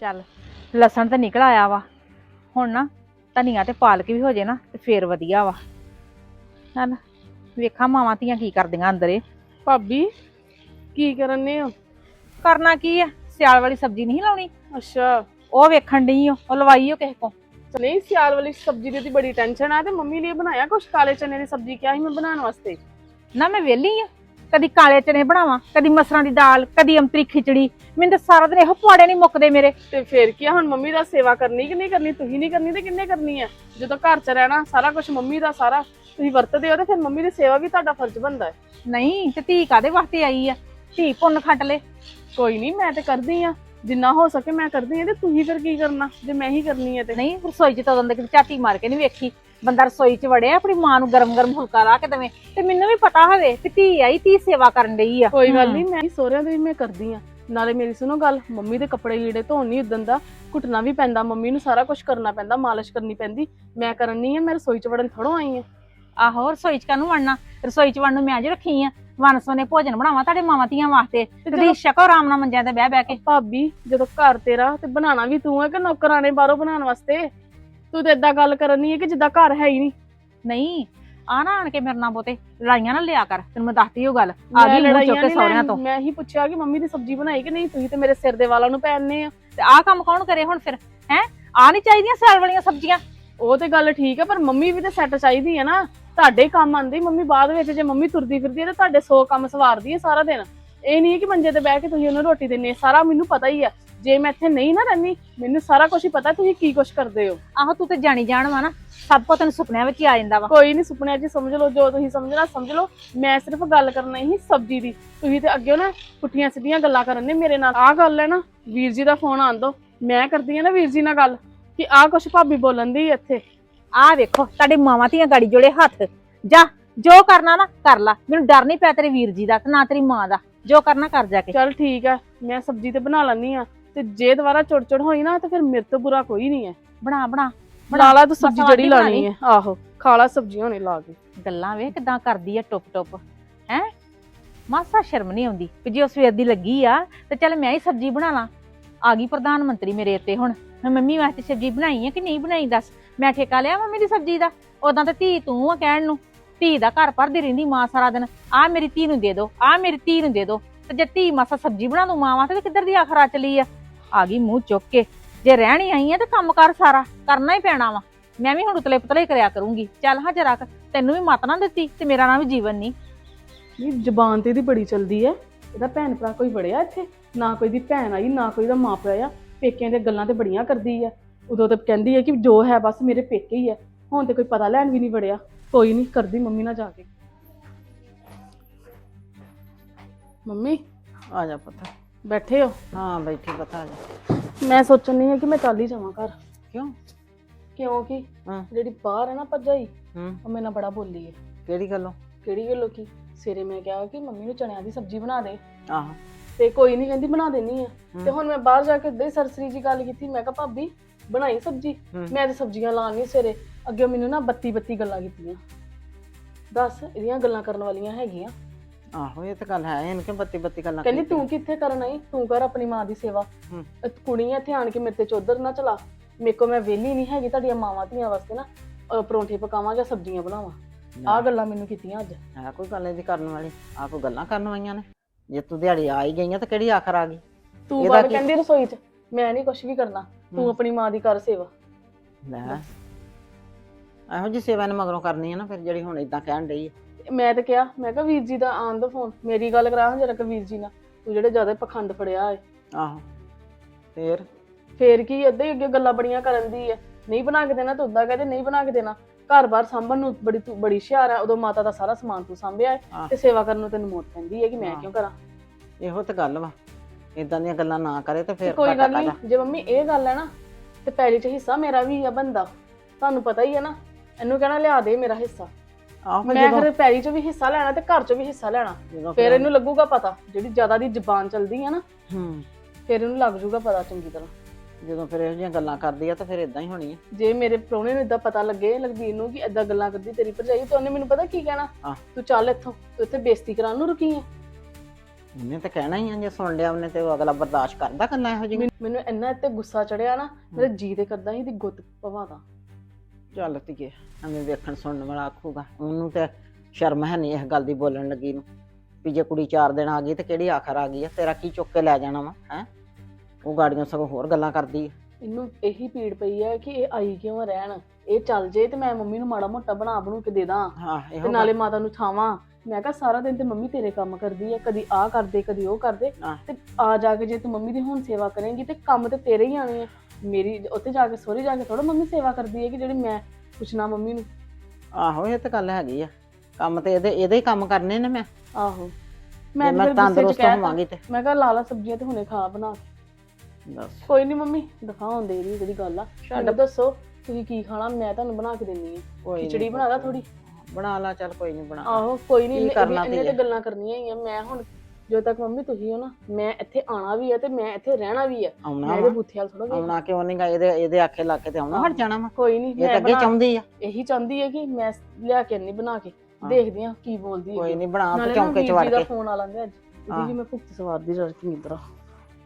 ਚੱਲ ਲਸਣ ਤਾਂ ਨਿਕਲ ਆਇਆ ਵਾ। ਹੁਣ ਨਾ ਧਨੀਆ ਤੇ ਪਾਲਕ ਵੀ ਹੋ ਜੇ ਨਾ ਤੇ ਫੇਰ ਵਧੀਆ ਵਾ। ਚੱਲ ਵੇਖਾਂ ਮਾਵਾਂ ਧੀਆਂ ਕੀ ਕਰਦੀਆਂ ਅੰਦਰੇ। ਭਾਬੀ ਕੀ ਕਰਨੇ ਹੋ? ਕਰਨਾ ਕੀ ਆ? ਸਿਆਲ ਵਾਲੀ ਸਬਜ਼ੀ ਨਹੀਂ ਲਾਉਣੀ? ਅੱਛਾ। ਉਹ ਵੇਖਣ ਡਈ ਓ ਉਹ ਲਵਾਈ ਓ ਕਿਸੇ ਕੋ ਨਹੀਂ ਸਿਆਲ ਵਾਲੀ ਸਬਜ਼ੀ ਦੀ ਤਾਂ ਬੜੀ ਟੈਨਸ਼ਨ ਆ ਤੇ ਮੰਮੀ ਲਈ ਬਣਾਇਆ ਕੁਛ ਕਾਲੇ ਚਨੇ ਦੀ ਸਬਜ਼ੀ ਕਿਹਾ ਸੀ ਮੈਂ ਬਣਾਉਣ ਵਾਸਤੇ। ਨਾ ਮੈਂ ਵਿਹਲੀ ਆ। ਕਦੀ ਕਾਲੇ ਚਨੇ ਬਣਾਵਾਂ ਕਦੀ ਮਸਰਾਂ ਦੀ ਦਾਲ ਕਦੀ ਅੰਤਰੀ ਖਿਚੜੀ। ਮੈਨੂੰ ਤਾਂ ਸਾਰਾ ਦਿਨ ਇਹੋ ਪੁਆੜੇ ਨਹੀਂ ਮੁੱਕਦੇ ਮੇਰੇ। ਤੇ ਫੇਰ ਕੀ ਆ ਹੁਣ ਮੰਮੀ ਦਾ ਸੇਵਾ ਕਰਨੀ ਕਿ ਨਹੀਂ ਕਰਨੀ ਤੁਸੀਂ ਨਹੀਂ ਕਰਨੀ ਤੇ ਕਿੰਨੇ ਕਰਨੀ ਆ? ਜਦੋਂ ਘਰ 'ਚ ਰਹਿਣਾ ਸਾਰਾ ਕੁਝ ਮੰਮੀ ਦਾ ਸਾਰਾ ਤੁਸੀਂ ਵਰਤਦੇ ਹੋ ਤੇ ਫਿਰ ਮੰਮੀ ਦੀ ਸੇਵਾ ਵੀ ਤੁਹਾਡਾ ਫਰਜ਼ ਬਣਦਾ ਹੈ। ਨਹੀਂ ਤੇ ਧੀ ਕਾਦੇ ਵਾਸਤੇ ਆਈ ਆ? ਧੀ ਪੁੰਨ ਖੱਟ ਲੈ। ਕੋਈ ਨਹੀਂ ਮੈਂ ਤੇ ਕਰਦੀ ਆ। ਜਿੰਨਾ ਹੋ ਸਕੇ ਮੈਂ ਕਰਦੀ ਆ ਤੇ ਤੁਸੀਂ ਫਿਰ ਕੀ ਕਰਨਾ? ਜੇ ਮੈਂ ਹੀ ਕਰਨੀ ਹੈ ਤੇ। ਨਹੀਂ ਰਸੋਈ ਚ ਤਾਂ ਉਦੋਂ ਦੇ ਝਾਤੀ ਮਾਰ ਕੇ ਨਹੀਂ ਵੇਖੀ। ਬੰਦਾ ਰਸੋਈ ਚ ਵੜਿਆ ਆਪਣੀ ਮਾਂ ਨੂੰ ਗਰਮ ਗਰਮ ਫੁਲਕਾ ਲਾ ਕੇ ਦੇਵੇ ਤੇ ਮੈਨੂੰ ਵੀ ਪਤਾ ਹੋਵੇ ਕਿ ਧੀ ਆਈ ਧੀ ਸੇਵਾ ਕਰਨ ਡਈ ਆ। ਕੋਈ ਗੱਲ। ਨਹੀਂ ਮੈਂ ਵੀ ਸਹੁਰਿਆਂ ਦੇ ਵੀ ਮੈਂ ਕਰਦੀ ਆ। ਨਾਲੇ ਮੇਰੀ ਸੁਣੋ ਗੱਲ ਮੰਮੀ ਦੇ ਕੱਪੜੇ ਲੀੜੇ ਧੋਣ ਨਹੀਂ ਉਦਣ ਦਾ ਘੁੱਟਣਾ ਵੀ ਪੈਂਦਾ ਮੰਮੀ ਨੂੰ ਸਾਰਾ ਕੁਝ ਕਰਨਾ ਪੈਂਦਾ ਮਾਲਿਸ਼ ਕਰਨੀ ਪੈਂਦੀ। ਮੈਂ ਕਰਨ ਨਹੀਂ ਆ ਮੈਂ ਰਸੋਈ 'ਚ ਵੜਨ ਥੋੜੋ ਆਈ ਆ। ਆਹੋ ਰਸੋਈ ਚ ਕਾਹਨੂੰ ਵੜਨਾ? ਰਸੋਈ ਚ ਵੜਨ ਨੂੰ ਮੈਂ ਅੱਜ ਰੱਖੀ ਆ ਵਨਸਵਨੇ ਭੋਜਨ ਬਣਾਵਾਂ ਤੁਹਾਡੇ ਮਾਵਾਂ ਧੀਆਂ ਵਾਸਤੇ ਤੇ ਛਕੋ ਆਰਾਮ ਨਾਲ ਮੰਜਿਆਂ ਤੇ ਬਹਿ ਬਹਿ ਕੇ। ਭਾਬੀ ਜਦੋਂ ਘਰ ਤੇਰਾ ਤੇ ਬਣਾਉਣਾ ਵੀ ਤੂੰ ਹੈ ਕਿ ਨੌਕਰਾਣੇ ਬਾਹਰੋਂ ਬਣਾਉਣ ਵਾਸਤੇ? ਤੂੰ ਤੇ ਏਦਾਂ ਗੱਲ ਕਰਨੀ ਹੈ ਕਿ ਜਿੱਦਾਂ ਘਰ ਹੈ ਹੀ ਨਹੀਂ। ਨਹੀਂ ਆ ਨਾ ਆਣ ਕੇ ਮੇਰੇ ਨਾਲ ਬੋਤੇ ਲੜਾਈਆਂ ਨਾ ਲਿਆ ਕਰ ਤੈਨੂੰ ਮੈਂ ਦੱਸਤੀ ਉਹ ਗੱਲ। ਆ ਮੈਂ ਗਈ ਮੂੰਹ ਲੜਾਈਆਂ ਚੁੱਕ ਕੇ ਸਹੁਰਿਆਂ। ਤੋਂ। ਮੈਂ ਹੀ ਪੁੱਛਿਆ ਕਿ ਮੰਮੀ ਦੀ ਸਬਜ਼ੀ ਬਣਾਈ ਕਿ ਨਹੀਂ ਤੁਸੀਂ ਤੇ ਮੇਰੇ ਸਿਰ ਦੇ ਵਾਲਾਂ ਨੂੰ ਪੈਣਨੇ ਆ। ਤੇ ਆਹ ਕੰਮ ਕੌਣ ਕਰੇ ਹੁਣ ਫਿਰ? ਹੈ? ਆ ਨਹੀਂ ਚਾਹੀਦੀਆਂ ਸਿਆਲ ਵਾਲੀਆਂ ਸਬਜ਼ੀਆਂ? ਉਹ ਤੇ ਗੱਲ ਠੀਕ ਹੈ ਪਰ ਮੰਮੀ ਵੀ ਤੇ ਸੈੱਟ ਚਾਹੀਦੀ ਹੈ ਨਾ। ਤੁਹਾਡੇ ਕੰਮ ਆਂਦੀ ਮੰਮੀ ਬਾਅਦ ਵਿੱਚ ਜੇ ਮੰਮੀ ਤੁਰਦੀ ਫਿਰਦੀ ਹੈ ਤੇ ਤੁਹਾਡੇ 100 ਕੰਮ ਸਵਾਰਦੀ ਹੈ ਸਾਰਾ ਦਿਨ। ਇਹ ਨਹੀਂ ਹੈ ਕਿ ਮੰਜੇ ਤੇ ਬਹਿ ਕੇ ਤੁਸੀਂ ਉਹਨੂੰ ਰੋਟੀ ਦਿੰਨੇ ਸਾਰਾ ਮੈਨੂੰ ਪਤਾ ਹੀ ਹੈ ਜੇ ਮੈਂ ਇੱਥੇ ਨਹੀਂ ਨਾ ਰਹਿੰਦੀ ਮੈਨੂੰ ਸਾਰਾ ਕੁਝ ਹੀ ਪਤਾ ਤੁਸੀਂ ਕੀ ਕੁਝ ਕਰਦੇ ਹੋ? ਆਹੋ ਤੂੰ ਤੇ ਜਾਣੀ ਜਾਣ ਵਾ ਨਾ। ਸਭ ਕੁਝ ਤੈਨੂੰ ਸੁਪਨਿਆਂ ਵਿੱਚ ਹੀ ਆ ਜਾਂਦਾ ਵਾ। ਕੋਈ ਨਹੀਂ ਸੁਪਨਿਆਂ 'ਚ ਸਮਝ ਲਓ ਜੋ ਤੁਸੀਂ ਸਮਝਣਾ ਸਮਝ ਲਓ। ਮੈਂ ਸਿਰਫ ਗੱਲ ਕਰਨਾ ਹੀ ਸਬਜ਼ੀ ਦੀ। ਤੁਸੀਂ ਤੇ ਅੱਗੇ ਨਾ ਪੁੱਠੀਆਂ ਸਿੱਧੀਆਂ ਗੱਲਾਂ ਕਰਨ ਨੇ ਮੇਰੇ ਨਾਲ। ਆਹ ਗੱਲ ਹੈ ਨਾ ਵੀਰ ਜੀ ਦਾ ਫੋਨ ਆਣ ਦੋ। ਮੈਂ ਕਰਦੀ ਹਾਂ ਨਾ ਵੀਰ ਜੀ ਨਾਲ ਗੱਲ ਕਿ ਆਹ ਕੁਛ ਭਾਬੀ ਬੋਲਣ ਦੀ ਇੱਥੇ। ਆਹ ਵੇਖੋ ਤੁਹਾਡੇ ਮਾਵਾਂ ਧੀਆਂ ਗਾੜੀ ਜੋੜੇ ਹੱਥ। ਜਾ ਜੋ ਕਰਨਾ ਨਾ ਕਰ ਲਾ। ਮੈਨੂੰ ਡਰ ਨਹੀਂ ਪਿਆ ਤੇਰੇ ਵੀਰ ਜੀ ਦਾ ਤੇ ਨਾ ਤੇਰੀ ਮਾਂ ਦਾ। ਜੋ ਕਰਨਾ ਕਰ ਜਾ ਕੇ। ਚਲ ਠੀਕ ਹੈ ਮੈਂ ਸਬਜ਼ੀ ਤੇ ਬਣਾ ਲੈਣੀ ਆ। ਤੇ ਜੇ ਦੁਬਾਰਾ ਚੁੜ ਚੁੜ ਹੋਈ ਨਾ ਤੇ ਫਿਰ ਮੇਰੇ ਤੋਂ ਬੁਰਾ ਕੋਈ ਨਹੀਂ ਹੈ। ਬਣਾ ਬਣਾ। ਬਣਾ। ਲਾ ਤੂੰ ਸਬਜ਼ੀ ਜਿਹੜੀ ਲਾਣੀ ਹੈ। ਆਹੋ ਖਾ ਲਾ ਸਬਜ਼ੀ ਹੋਣੇ ਲਾ ਕੇ। ਗੱਲਾਂ ਵੇ ਕਿਦਾਂ ਕਰਦੀ ਆ ਟੁੱਪ ਟੁੱਪ ਹੈ? ਮਾਸਾ ਸ਼ਰਮ ਨਹੀਂ ਆਉਂਦੀ ਕਿ ਜੇ ਉਹ ਸਵੇਰ ਦੀ ਲੱਗੀ ਆ ਤੇ ਚੱਲ ਮੈਂ ਹੀ ਸਬਜ਼ੀ ਬਣਾ ਲਾਂ। ਆ ਗਈ ਪ੍ਰਧਾਨ ਮੰਤਰੀ ਮੇਰੇ ਉੱਤੇ ਹੁਣ। ਮੈਂ ਮੰਮੀ ਵਾਸਤੇ ਸਬਜ਼ੀ ਬਣਾਈ ਆ ਕਿ ਨਹੀਂ ਬਣਾਈ ਦੱਸ? ਮੈਂ ਠੇਕਾ ਲਿਆ ਮੰਮੀ ਦੀ ਸਬਜ਼ੀ ਦਾ? ਉਦਾਂ ਤਾਂ ਧੀ ਤੂੰ ਆ ਕਹਿਣ ਨੂੰ। ਧੀ ਦਾ ਘਰ ਭਰਦੀ ਰਹਿੰਦੀ ਮਾਂ ਸਾਰਾ ਦਿਨ। ਆ ਮੇਰੀ ਧੀ ਨੂੰ ਦੇ ਦਿਓ ਆ ਮੇਰੀ ਧੀ ਨੂੰ ਦੇ ਦਿਓ ਤੇ ਜੇ ਧੀ ਮਾਸਾ ਸਬਜ਼ੀ ਬਣਾ ਦੂੰ ਮਾਂ ਵਾਸਤੇ, ਤੇ ਕਿੱਧਰ ਦੀ ਆਖਰਾ ਚਲੀ ਆ? ਆ ਗਈ ਮੂੰਹ ਚੁੱਕ ਕੇ। ਜੇ ਰਹਿਣੀ ਆਈ ਆ ਤੇ ਕੰਮ ਕਰ ਸਾਰਾ, ਕਰਨਾ ਹੀ ਪੈਣਾ ਵਾ। ਮੈਂ ਵੀ ਹੁਣ ਉਤਲੇ ਪਤਲੇ ਹੀ ਕਰਿਆ ਕਰੂੰਗੀ। ਚੱਲ ਹਾਂ ਜਰਾ ਤੈਨੂੰ ਵੀ ਮਤ ਨਾ ਦਿੱਤੀ ਤੇ ਮੇਰਾ ਨਾਂ ਵੀ ਜੀਵਨ ਨਹੀਂ ਨਹੀਂ, ਜ਼ਬਾਨ ਤੇ ਇਹਦੀ ਬੜੀ ਚਲਦੀ ਹੈ ਇਹਦਾ ਭੈਣ ਭਰਾ ਕੋਈ ਬੜਿਆ ਇੱਥੇ? ਨਾ ਕੋਈ ਦੀ ਭੈਣ ਆਈ, ਨਾ ਕੋਈ ਦਾ ਮਾਂ ਪਿਓ ਆ ਪੇਕਿਆਂ ਦੀਆਂ ਗੱਲਾਂ ਤੇ ਬੜੀਆਂ ਕਰਦੀ ਆ। ਉਦੋਂ ਤੇ ਕਹਿੰਦੀ ਹੈ ਕਿ ਜੋ ਹੈ ਬਸ ਮੇਰੇ ਪੇਕੇ ਹੀ ਹੈ ਹੁਣ ਤੇ ਕੋਈ ਪਤਾ ਲੈਣ ਵੀ ਨਹੀਂ ਬੜਿਆ ਕੋਈ ਨਹੀਂ ਕਰਦੀ ਮੰਮੀ ਨਾਲ ਜਾ ਕੇ। ਮੰਮੀ ਆ ਜਾ ਪੁੱਤ। ਬੈਠੇ ਹੋ? ਹਾਂ ਬੈਠੀ ਪਤਾ ਆ ਜਾ। ਮੈਂ ਸੋਚਣ ਨਹੀਂ ਹੈ ਕਿ ਮੈਂ ਚੱਲ ਹੀ ਜਾਵਾਂ ਘਰ। ਕਿਉਂ? ਕਿਉਂਕਿ ਹਾਂ। ਜਿਹੜੀ ਬਾਹਰ ਹੈ ਨਾ ਭੱਜਾਈ ਹੂੰ। ਉਹ ਮੇਰੇ ਨਾਲ ਬੜਾ ਬੋਲੀ ਹੈ ਕਿਹੜੀ ਗੱਲੋਂ? ਕਿਹੜੀ ਗੱਲੋਂ ਕੀ? ਸਵੇਰੇ ਮੈਂ ਕਿਹਾ ਕਿ ਮੰਮੀ ਨੂੰ ਚਣਿਆਂ ਦੀ ਸਬਜ਼ੀ ਬਣਾ ਦੇ। ਆਹੋ। ਤੇ ਕੋਈ ਨਹੀਂ ਕਹਿੰਦੀ ਬਣਾ ਦੇਣੀ ਆ। ਤੇ ਹੁਣ ਮੈਂ ਬਾਹਰ ਜਾ ਕੇ ਦੇ ਸਰਸਰੀ ਜੀ ਗੱਲ ਕੀਤੀ ਮੈਂ ਕਿਹਾ ਭਾਬੀ ਬਣਾਈ ਸਬਜ਼ੀ। ਮੈਂ ਤੇ ਸਬਜ਼ੀਆਂ ਲਾਣੀ ਸਵੇਰੇ। ਅੱਗੇ ਮੈਨੂੰ ਨਾ ਬੱਤੀ ਬੱਤੀ ਗੱਲਾਂ ਕੀਤੀਆਂ। ਦੱਸ ਇਹਦੀਆਂ ਗੱਲਾਂ ਕਰਨ ਵਾਲੀਆਂ ਹੈਗੀਆਂ। ਆਹੋ ਇਹ ਤਾਂ ਗੱਲ ਹੈ ਇਹਨ ਕਿ ਬੱਤੀ ਬੱਤੀ ਗੱਲਾਂ ਕਹਿੰਦੀ। ਤੂੰ ਕਿੱਥੇ ਕਰਨ ਆਈ? ਤੂੰ ਕਰ ਆਪਣੀ ਮਾਂ ਦੀ ਸੇਵਾ। ਕੁੜੀ ਇੱਥੇ ਆਣ ਕੇ ਮੇਰੇ ਤੇ ਚੋਦਰ ਨਾ ਚਲਾ। ਮੇਰੇ ਕੋ ਮੈਂ ਵਿਹਲੀ ਨਹੀਂ ਹੈਗੀ ਤੁਹਾਡੀਆਂ ਮਾਵਾਂ ਧੀਆਂ ਵਾਸਤੇ ਨਾ। ਅਹ ਪਰੌਂਠੇ ਪਕਾਵਾਂ ਜਾਂ ਸਬਜ਼ੀਆਂ ਬਣਾਵਾਂ। ਆਹ ਗੱਲਾਂ ਮੈਨੂੰ ਕੀਤੀਆਂ ਅੱਜ। ਹੈ ਕੋਈ ਗੱਲ ਇਹਦੀ ਕਰਨ ਵਾਲੀ। ਆ ਕੋਈ ਗੱਲਾਂ ਕਰਨ ਵਾਲੀਆਂ ਨੇ। ਜੇ ਤੂੰ ਦਿਹਾੜੀ ਆ ਹੀ ਗਈਆਂ ਤਾਂ ਕਿਹੜੀ ਆਖਰ ਆ ਗਈ? ਤੂੰ ਇਹਦਾ ਬਾਹਰ ਕੀ? ਕਹਿੰਦੀ ਰਸੋਈ 'ਚ ਮੈਂ ਨਹੀਂ ਕੁਝ ਵੀ ਕਰਨਾ। ਤੂੰ। ਆਪਣੀ ਮਾਂ ਦੀ ਕਰ ਸੇਵਾ। ਲੈ। ਇਹੋ ਜੀ ਸੇਵਾ ਨੇ ਮਗਰੋਂ ਕਰਨੀ ਹੈ ਨਾ ਫਿਰ ਜਿਹੜੀ ਹੁਣ ਇਦਾਂ ਕਹਿਣ ਡਈ ਹੈ ਮੈਂ ਤਾਂ ਕਿਹਾ ਮੈਂ ਕਿਹਾ ਵੀਰ ਜੀ ਦਾ ਆਨ ਦਾ ਫੋਨ ਮੇਰੀ ਗੱਲ ਕਰਾ ਜਰਾ ਕਿ ਵੀਰ ਜੀ ਨਾਲ ਤੂੰ ਜਿਹੜੇ ਜ਼ਿਆਦਾ ਪਖੰਡ ਫੜਿਆ ਏ। ਆਹੋ ਫੇਰ? ਫੇਰ ਕੀ ਅੱਧੇ ਹੀ ਅੱਗੇ ਗੱਲਾਂ ਬੜੀਆਂ ਕਰਨ ਦੀ ਐ ਨਹੀਂ ਬਣਾ ਕੇ ਦੇਣਾ ਤੂੰ ਉਦਾਂ ਕਹਦੇ ਨਹੀਂ ਬਣਾ ਕੇ ਦੇਣਾ। ਘਰ-ਬਾਰ ਸਾਂਭਣ ਨੂੰ ਬੜੀ ਤੂੰ ਬੜੀ ਹੁਸ਼ਿਆਰ ਆ ਉਦੋਂ ਮਾਤਾ ਦਾ ਸਾਰਾ ਸਮਾਨ ਤੂੰ ਸਾਂਭਿਆ ਏ। ਤੇ ਸੇਵਾ ਕਰਨ ਨੂੰ ਤੈਨੂੰ ਮੋਟ ਪੈਂਦੀ ਹੈ ਕਿ ਮੈਂ। ਕਿਉਂ ਕਰਾਂ? ਇਹੋ ਤਾਂ ਗੱਲ ਵਾ। ਇਦਾਂ ਦੀਆਂ ਗੱਲਾਂ ਨਾ ਕਰੇ ਤੇ ਤੇ ਫਿਰ ਕੋਈ ਗੱਲ ਨਹੀਂ? ਜੇ ਮੰਮੀ ਇਹ ਗੱਲ ਹੈ ਨਾ ਤੇ ਪੈਲੀ 'ਚ ਹਿੱਸਾ ਮੇਰਾ ਵੀ ਆ ਬੰਦਾ। ਤੁਹਾਨੂੰ ਪਤਾ ਹੀ ਹੈ ਨਾ ਇਹਨੂੰ ਕਹਿਣਾ ਲਿਆ ਦੇ ਮੇਰਾ ਹਿੱਸਾ। ਆਹੋ ਫਿਰ ਮੈਂ ਜਦੋਂ ਫਿਰ ਪੈਲੀ 'ਚ ਵੀ ਹਿੱਸਾ ਲੈਣਾ ਤੇ ਘਰ 'ਚ ਵੀ ਹਿੱਸਾ ਲੈਣਾ। ਜਦੋਂ ਫਿਰ ਇਹਨੂੰ ਲੱਗੂਗਾ ਪਤਾ ਜਿਹੜੀ ਜ਼ਿਆਦਾ ਦੀ ਜ਼ਬਾਨ ਚੱਲਦੀ ਹੈ ਨਾ ਹੂੰ। ਫਿਰ ਇਹਨੂੰ ਲੱਗ ਜੂਗਾ ਪਤਾ ਚੰਗੀ ਤਰ੍ਹਾਂ। ਜਦੋਂ ਫਿਰ ਇਹੋ ਜਿਹੀਆਂ ਗੱਲਾਂ ਕਰਦੀ ਆ ਤਾਂ ਫਿਰ ਇਦਾਂ ਹੀ ਹੋਣੀ ਹੈ ਜੇ ਮੇਰੇ ਪ੍ਰਾਹੁਣੇ ਨੂੰ ਇਦਾਂ ਪਤਾ ਲੱਗੇ ਲਖਬੀਰ ਨੂੰ ਕਿ ਇਦਾਂ ਗੱਲਾਂ ਕਰਦੀ ਤੇਰੀ ਭਰਜਾਈ ਤਾਂ ਉਹਨੇ ਮੈਨੂੰ ਪਤਾ ਕੀ ਕਹਿਣਾ? ਹਾਂ। ਤੂੰ ਚੱਲ ਇੱਥੋਂ ਤੂੰ ਇੱਥੇ ਬੇਇੱਜ਼ਤੀ ਕਰਾਉਣ ਨੂੰ ਰੁਕੀ ਹੈ ਉਹਨੇ ਤਾਂ ਕਹਿਣਾ ਹੀ ਆ ਜੇ ਸੁਣ ਲਿਆ ਉਹਨੇ ਤੇ ਉਹ ਅਗਲਾ ਬਰਦਾਸ਼ਤ ਕਰਦਾ ਕੱਲਾ ਇਹੋ ਜਿਹੀ ਮੈਨੂੰ- ਮੈਨੂੰ ਇੰਨਾ ਇੱਥੇ ਗੁੱਸਾ ਚੜਿਆ ਨਾ ਮੇਰੇ ਜੀ ਤੇ ਕਰਦਾ ਸੀ ਦੀ ਗੁੱਤ ਪਵਾਦਾ ਚੱਲ ਧੀਏ ਐਵੇਂ ਵੇਖਣ ਸੁਣਨ ਵਾਲਾ ਆਖੂਗਾ। ਉਹਨੂੰ ਤੇ ਸ਼ਰਮ ਹੈ ਨਹੀਂ ਇਸ ਗੱਲ ਦੀ ਬੋਲਣ ਲੱਗੀ ਨੂੰ ਵੀ ਜੇ ਕੁੜੀ ਚਾਰ ਦਿਨ ਆ ਗਈ ਤੇ ਕਿਹੜੀ ਆਖਰ ਆ ਗਈ ਆ? ਤੇਰਾ ਕੀ ਚੁੱਕ ਕੇ ਲੈ ਜਾਣਾ ਵਾ ਹੈ? ਉਹ ਗਾੜੀਆਂ ਸਗੋਂ ਹੋਰ ਗੱਲਾਂ ਕਰਦੀ ਆ। ਇਹਨੂੰ ਇਹੀ ਪੀੜ ਪਈ ਹੈ ਕਿ ਇਹ ਆਈ ਕਿਉਂ ਰਹਿਣ? ਇਹ ਚੱਲ ਜੇ ਤੇ ਮੈਂ ਮੰਮੀ ਨੂੰ ਮਾੜਾ ਮੋਟਾ ਬਣਾ ਬਣੂ ਕੇ ਦੇ ਦਾਂ। ਹਾਂ ਤੇ ਇਹੋ ਨਾਲੇ ਮਾਤਾ ਨੂੰ ਥਾਵਾਂ। ਮੈਂ ਕਿਹਾ ਸਾਰਾ ਦਿਨ ਤੇ ਮੰਮੀ ਤੇਰੇ ਕੰਮ ਕਰਦੀ ਹੈ ਕਦੀ ਆਹ ਕਰਦੇ ਕਦੀ ਉਹ ਕਰਦੇ। ਤੇ ਆ ਜਾ ਕੇ ਜੇ ਤੂੰ ਮੰਮੀ ਦੀ ਹੁਣ ਸੇਵਾ ਕਰੇਂਗੀ ਤੇ ਕੰਮ ਤੇ ਤੇਰੇ ਹੀ ਆਣੇ ਆ। ਮੇਰੀ ਉੱਥੇ ਜਾ ਕੇ ਸੋਰੀ ਜਾ ਕੇ ਥੋੜਾ ਮੰਮੀ ਸੇਵਾ ਕਰਦੀ ਹੈ ਕਿ ਜਿਹੜੀ ਮੈਂ ਪੁੱਛਣਾ ਮੰਮੀ ਨੂੰ। ਆਹੋ ਇਹ ਤਾਂ ਗੱਲ ਹੈਗੀ ਆ। ਕੰਮ ਤੇ ਇਹਦੇ ਇਹਦੇ ਹੀ ਕੰਮ ਕਰਨੇ ਨੇ ਮੈਂ। ਆਹੋ। ਮੈਂ ਮੈਂ ਤੰਦਰੁਸਤ। ਹੋਵਾਂਗੀ ਤੇ। ਮੈਂ ਕਿਹਾ ਲਾ ਲਾ ਸਬਜ਼ੀਆਂ ਤੇ ਹੁਣੇ ਖਾ ਬਣਾ ਦੱਸ ਕੋਈ ਨਹੀਂ ਮੰਮੀ ਦਿਖਾਉਣ ਦੇ ਦੀ ਜਿਹੜੀ ਗੱਲ ਆ। ਛੱਡ ਦੱਸੋ ਤੁਸੀਂ ਕੀ ਖਾਣਾ? ਮੈਂ ਤੁਹਾਨੂੰ ਬਣਾ ਕੇ ਦਿੰਨੀ ਆ। ਖਿਚੜੀ ਬਣਾ ਲਾ ਥੋੜੀ ਬਣਾ ਲਾ ਚੱਲ ਕੋਈ ਨਹੀਂ ਬਣਾ। ਆਹੋ ਕੋਈ ਨਹੀਂ ਕਰਨਾ ਤੇ? ਗੱਲਾਂ ਕਰਨੀਆਂ ਹੀ ਆ। ਮੈਂ ਹੁਣ ਜਦੋਂ ਤੱਕ ਮੰਮੀ ਤੁਸੀਂ ਹੋ ਨਾ ਮੈਂ ਇੱਥੇ ਆਣਾ ਵੀ ਹੈ ਤੇ ਮੈਂ ਇੱਥੇ ਰਹਿਣਾ ਵੀ ਹੈ ਆਉਣਾ ਮੈਂ ਇਹਦੇ ਵਾ ਬੁੱਥੇ ਵਾਲ ਥੋੜਾ ਆਉਣਾ ਕਿਉਂ ਨਹੀਂ ਗਾ? ਇਹਦੇ ਇਹਦੇ ਆਖੇ ਲਾ ਕੇ ਤੇ ਆਉਣਾ ਹਟ ਜਾਣਾ ਵਾ। ਕੋਈ ਨਹੀਂ ਇਹ ਤਾਂ ਅੱਗੇ ਚਾਹੁੰਦੀ ਆ। ਇਹੀ ਚਾਹੁੰਦੀ ਹੈ ਕਿ ਮੈਂ ਲਿਆ ਕੇ ਨਹੀਂ ਬਣਾ ਕੇ ਹਾਂ। ਦੇਖਦੀ ਆ ਕੀ ਬੋਲਦੀ ਕੋਈ ਹੈ ਨਹੀਂ ਬਣਾ ਤੇ ਚੌਂਕੇ ਚ ਵੜ ਜੀ ਦਾ ਕੇ। ਫੋਨ ਆ ਲੰਘਿਆ ਅੱਜ। ਹਾਂ। ਵੀ ਮੈਂ ਭੁਗਤ ਸਵਾਰਦੀ ਜਰ ਚੰਗੀ ਤਰ੍ਹਾਂ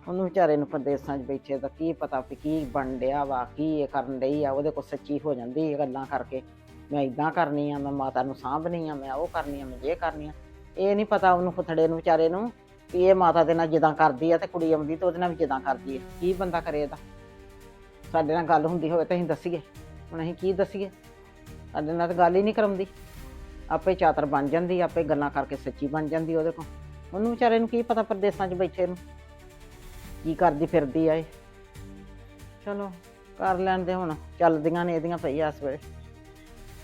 ਉਹਨੂੰ ਵਿਚਾਰੇ ਨੂੰ ਪ੍ਰਦੇਸਾਂ 'ਚ ਬੈਠੇ ਦਾ ਕੀ ਪਤਾ ਵੀ ਕੀ ਬਣ ਡਿਆ ਵਾ ਕੀ ਇਹ ਕਰਨ ਡਈ ਆ ਉਹਦੇ ਕੋਲ ਸੱਚੀ ਹੋ ਜਾਂਦੀ ਇਹ ਗੱਲਾਂ ਕਰਕੇ। ਮੈਂ ਇਦਾਂ ਕਰਨੀ ਆ ਮੈਂ ਮਾਤਾ ਨੂੰ ਸਾਂਭਣੀ ਆ ਮੈਂ ਉਹ ਕਰਨੀ ਆ ਮੈਂ ਇਹ ਕਰਨੀ ਆ। ਇਹ ਨਹੀਂ ਪਤਾ ਉਹਨੂੰ ਫੁੱਥੜੇ ਨੂੰ, ਵਿਚਾਰੇ ਨੂੰ, ਵੀ ਇਹ ਮਾਤਾ ਦੇ ਨਾਲ ਜਿੱਦਾਂ ਕਰਦੀ ਆ ਤੇ ਕੁੜੀ ਆਉਂਦੀ ਤੇ ਉਹਦੇ ਨਾਲ ਵੀ ਜਿੱਦਾਂ ਕਰਦੀ ਆ। ਕੀ ਬੰਦਾ ਕਰੇ ਇਹਦਾ? ਸਾਡੇ ਨਾਲ ਗੱਲ ਹੁੰਦੀ ਹੋਵੇ ਤਾਂ ਅਸੀਂ ਦੱਸੀਏ। ਹੁਣ ਅਸੀਂ ਕੀ ਦੱਸੀਏ? ਸਾਡੇ ਨਾਲ ਤਾਂ ਗੱਲ ਹੀ ਨਹੀਂ ਕਰਾਉਂਦੀ। ਆਪੇ ਚਾਤਰ ਬਣ ਜਾਂਦੀ, ਆਪੇ ਗੱਲਾਂ ਕਰਕੇ ਸੱਚੀ ਬਣ ਜਾਂਦੀ ਉਹਦੇ ਕੋਲ। ਉਹਨੂੰ ਵਿਚਾਰੇ ਨੂੰ ਕੀ ਪਤਾ ਪਰਦੇਸਾਂ 'ਚ ਬੈਠੇ ਨੂੰ? ਕੀ ਕਰਦੀ ਫਿਰਦੀ ਆ ਇਹ? ਚਲੋ, ਕਰ ਲੈਣ ਦੇ ਹੁਣ। ਚੱਲਦੀਆਂ ਨੇ ਇਹਦੀਆਂ ਪਈ ਆ ਇਸ ਵੇਲੇ।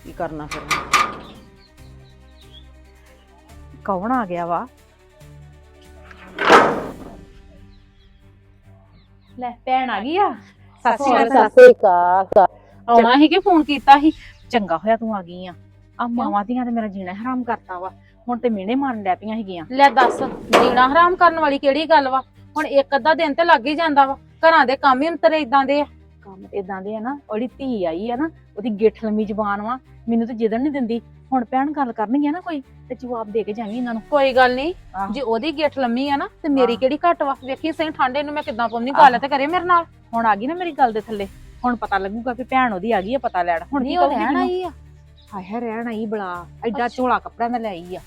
ਕੀ ਕਰਨਾ ਫਿਰ? ਕੌਣ ਆ ਗਿਆ ਵਾ? ਲੈ ਭੈਣ ਆ ਗਈ ਆ। ਸਤਿ ਸ਼੍ਰੀ ਅਕਾਲ। ਸ੍ਰੀ ਅਕਾਲ। ਆਉਣਾ ਸੀ ਕਿ ਫੋਨ ਕੀਤਾ ਸੀ? ਚੰਗਾ ਹੋਇਆ ਤੂੰ ਆ ਗਈ ਆ। ਆ ਮਾਵਾਂ ਦੀਆਂ ਤੇ ਮੇਰਾ ਜੀਣਾ ਹਰਾਮ ਕਰਤਾ ਵਾ। ਹੁਣ ਤੇ ਮਿਹਣੇ ਮਾਰਨ ਡੈ ਪਈਆਂ ਹੈਗੀਆਂ ਲੈ ਦੱਸ ਜੀਣਾ ਹਰਾਮ ਕਰਨ ਵਾਲੀ ਕਿਹੜੀ ਗੱਲ ਵਾ? ਹੁਣ ਇੱਕ ਅੱਧਾ ਦਿਨ ਤੇ ਲੱਗ ਹੀ ਜਾਂਦਾ ਵਾ। ਘਰਾਂ ਦੇ ਕੰਮ ਹੀ ਅੰਤਰੇ ਇਦਾਂ ਦੇ ਆ। ਕੰਮ ਇਦਾਂ ਦੇ ਆ ਨਾ ਉਹਦੀ ਧੀ ਆਈ ਆ ਨਾ ਉਹਦੀ ਗਿੱਠ ਲੰਮੀ ਜ਼ਬਾਨ ਵਾ। ਮੈਨੂੰ ਤੇ ਜਿੱਦਣ ਨਹੀਂ ਦਿੰਦੀ। ਹੁਣ ਭੈਣ ਗੱਲ ਕਰਨਗੀ ਆ ਨਾ ਕੋਈ ਤੇ ਜਵਾਬ ਦੇ ਕੇ ਜਾਵੀਂ ਇਹਨਾਂ ਨੂੰ। ਕੋਈ ਗੱਲ ਨਹੀਂ ਆਹੋ। ਜੇ ਉਹਦੀ ਗਿੱਠ ਲੰਮੀ ਆ ਨਾ ਤੇ ਮੇਰੀ ਆਹ। ਕਿਹੜੀ ਘੱਟ ਵਾ? ਵੇਖੀ ਸਹੀ ਠਾਂਡੇ ਨੂੰ ਮੈਂ ਕਿੱਦਾਂ ਪਾਉਂਦੀ ਗੱਲ ਤੇ ਕਰੇ ਮੇਰੇ ਨਾਲ। ਹੁਣ ਆ ਗਈ ਨਾ ਮੇਰੀ ਗੱਲ ਦੇ ਥੱਲੇ। ਹੁਣ ਪਤਾ ਲੱਗੂਗਾ ਕਿ ਭੈਣ ਉਹਦੀ ਆ ਗਈ ਆ ਪਤਾ ਲੈਣ। ਹੁਣ ਕੀ ਉਹ ਕਹੂਗੀ ਰਹਿਣ ਮੈਨੂੰ? ਆਈ ਆ। ਹਾਏ ਹਾਏ ਰਹਿਣ ਆਈ ਬਲਾ ਐਡਾ ਅੱਛਾ। ਝੋਲਾ ਕੱਪੜਾ ਮੈਂ ਲੈ ਆਈ ਆ।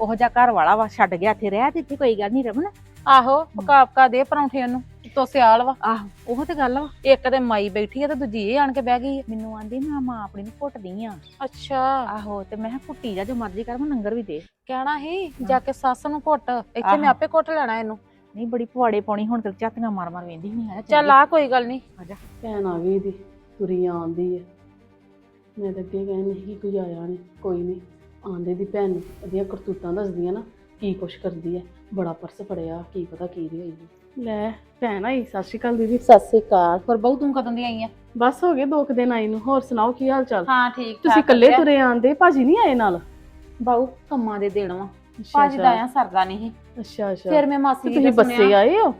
ਉਹੋ ਜਿਹਾ ਘਰ ਵਾਲਾ ਵਾ ਛੱਡ ਗਿਆ ਇੱਥੇ ਰਹਿ ਤੇ ਇੱਥੇ ਕੋਈ ਗੱਲ ਨਹੀਂ ਰਮਨ। ਆਹੋ ਪਕਾ ਪਕਾ ਦੇ ਪਰੌਂਠੇ ਉਹਨੂੰ ਤੋ ਸਿਆਲ ਵਾ। ਆਹੋ। ਉਹ ਤੇ ਗੱਲ ਵਾ। ਇੱਕ ਤੇ ਮਾਈ ਬੈਠੀ ਆ ਤੇ ਦੂਜੀ ਇਹ ਆਣ ਕੇ ਬਹਿ ਗਈ ਆ। ਮੈਨੂੰ ਆਂਦੀ ਮੈਂ ਮਾਂ ਆਪਣੀ ਨੂੰ ਘੁੱਟਦੀ ਆ। ਅੱਛਾ। ਆਹੋ ਤੇ ਮੈਂ ਕਿਹਾ ਘੁੱਟੀ ਜਾ ਜੋ ਮਰਜ਼ੀ ਕਰ ਮੈਂ ਨੰਗਰ ਵੀ ਦੇ। ਕਹਿਣਾ ਹੀ। ਜਾ ਕੇ ਸੱਸ ਨੂੰ ਘੁੱਟ। ਇੱਥੇ। ਮੈਂ ਆਪੇ ਘੁੱਟ ਲੈਣਾ ਇਹਨੂੰ। ਨਹੀਂ ਬੜੀ ਪੁਆੜੇ ਪਾਉਣੀ ਹੁਣ ਤੇ ਝਾਤੀਆਂ ਮਾਰ ਮਾਰ ਵੇਂਦੀ ਨਹੀਂ ਆ। ਚੱਲ ਆ ਕੋਈ ਗੱਲ ਨਹੀਂ ਭੈਣ ਆ ਗਈ ਦੀ ਤੁਰੀ ਆਉਂਦੀ ਹੈ ਮੈਂ ਤਾਂ ਅੱਗੇ ਕਹਿੰਦੀ ਸੀ ਕਿ ਕੋਈ ਆਇਆ ਨਹੀਂ ਕੋਈ ਨਹੀਂ ਆਂਦੇ ਦੀ ਭੈਣ ਨੂੰ ਕਰਤੂਤਾਂ ਦੱਸਦੀਆਂ ਨਾ ਕੀ ਕੁਛ ਕਰਦੀ ਹੈ ਬੜਾ ਪਰਸ ਫੜਿਆ ਕੀ ਪਤਾ ਕੀ ਦੀ ਹੋਈ ਲੈ ਭੈਣ ਆਈ ਸਤਿ ਸ਼੍ਰੀ ਅਕਾਲ ਦੀਦੀ। ਸਤਿ ਸ੍ਰੀ ਅਕਾਲ। ਪਰ ਬਹੁ ਤੂੰ ਕਦੋਂ ਦੀ ਆਈ ਆ? ਬਸ ਹੋ ਗਏ ਦੋ ਕੁ ਦਿਨ ਆਈ ਨੂੰ। ਹੋਰ ਸੁਣਾਓ ਕੀ ਹਾਲ ਚਾਲ? ਹਾਂ ਠੀਕ ਤੁਸੀਂ ਇਕੱਲੇ ਤੁਰੇ ਆਂਦੇ ਭਾਜੀ ਨਹੀਂ ਆਏ ਨਾਲ? ਬਾਉ ਕੰਮਾਂ ਦੇ ਦੇਣ ਵਾ। ਭਾਜੀ ਦਾ ਆਇਆ ਸਰਦਾ ਨਹੀਂ ਸੀ। ਅੱਛਾ ਅੱਛਾ। ਫਿਰ ਮੈਂ ਮਾਸੀ ਜੀ ਤੁਸੀਂ ਦਾ ਬੱਸੇ ਆਏ ਹੋ?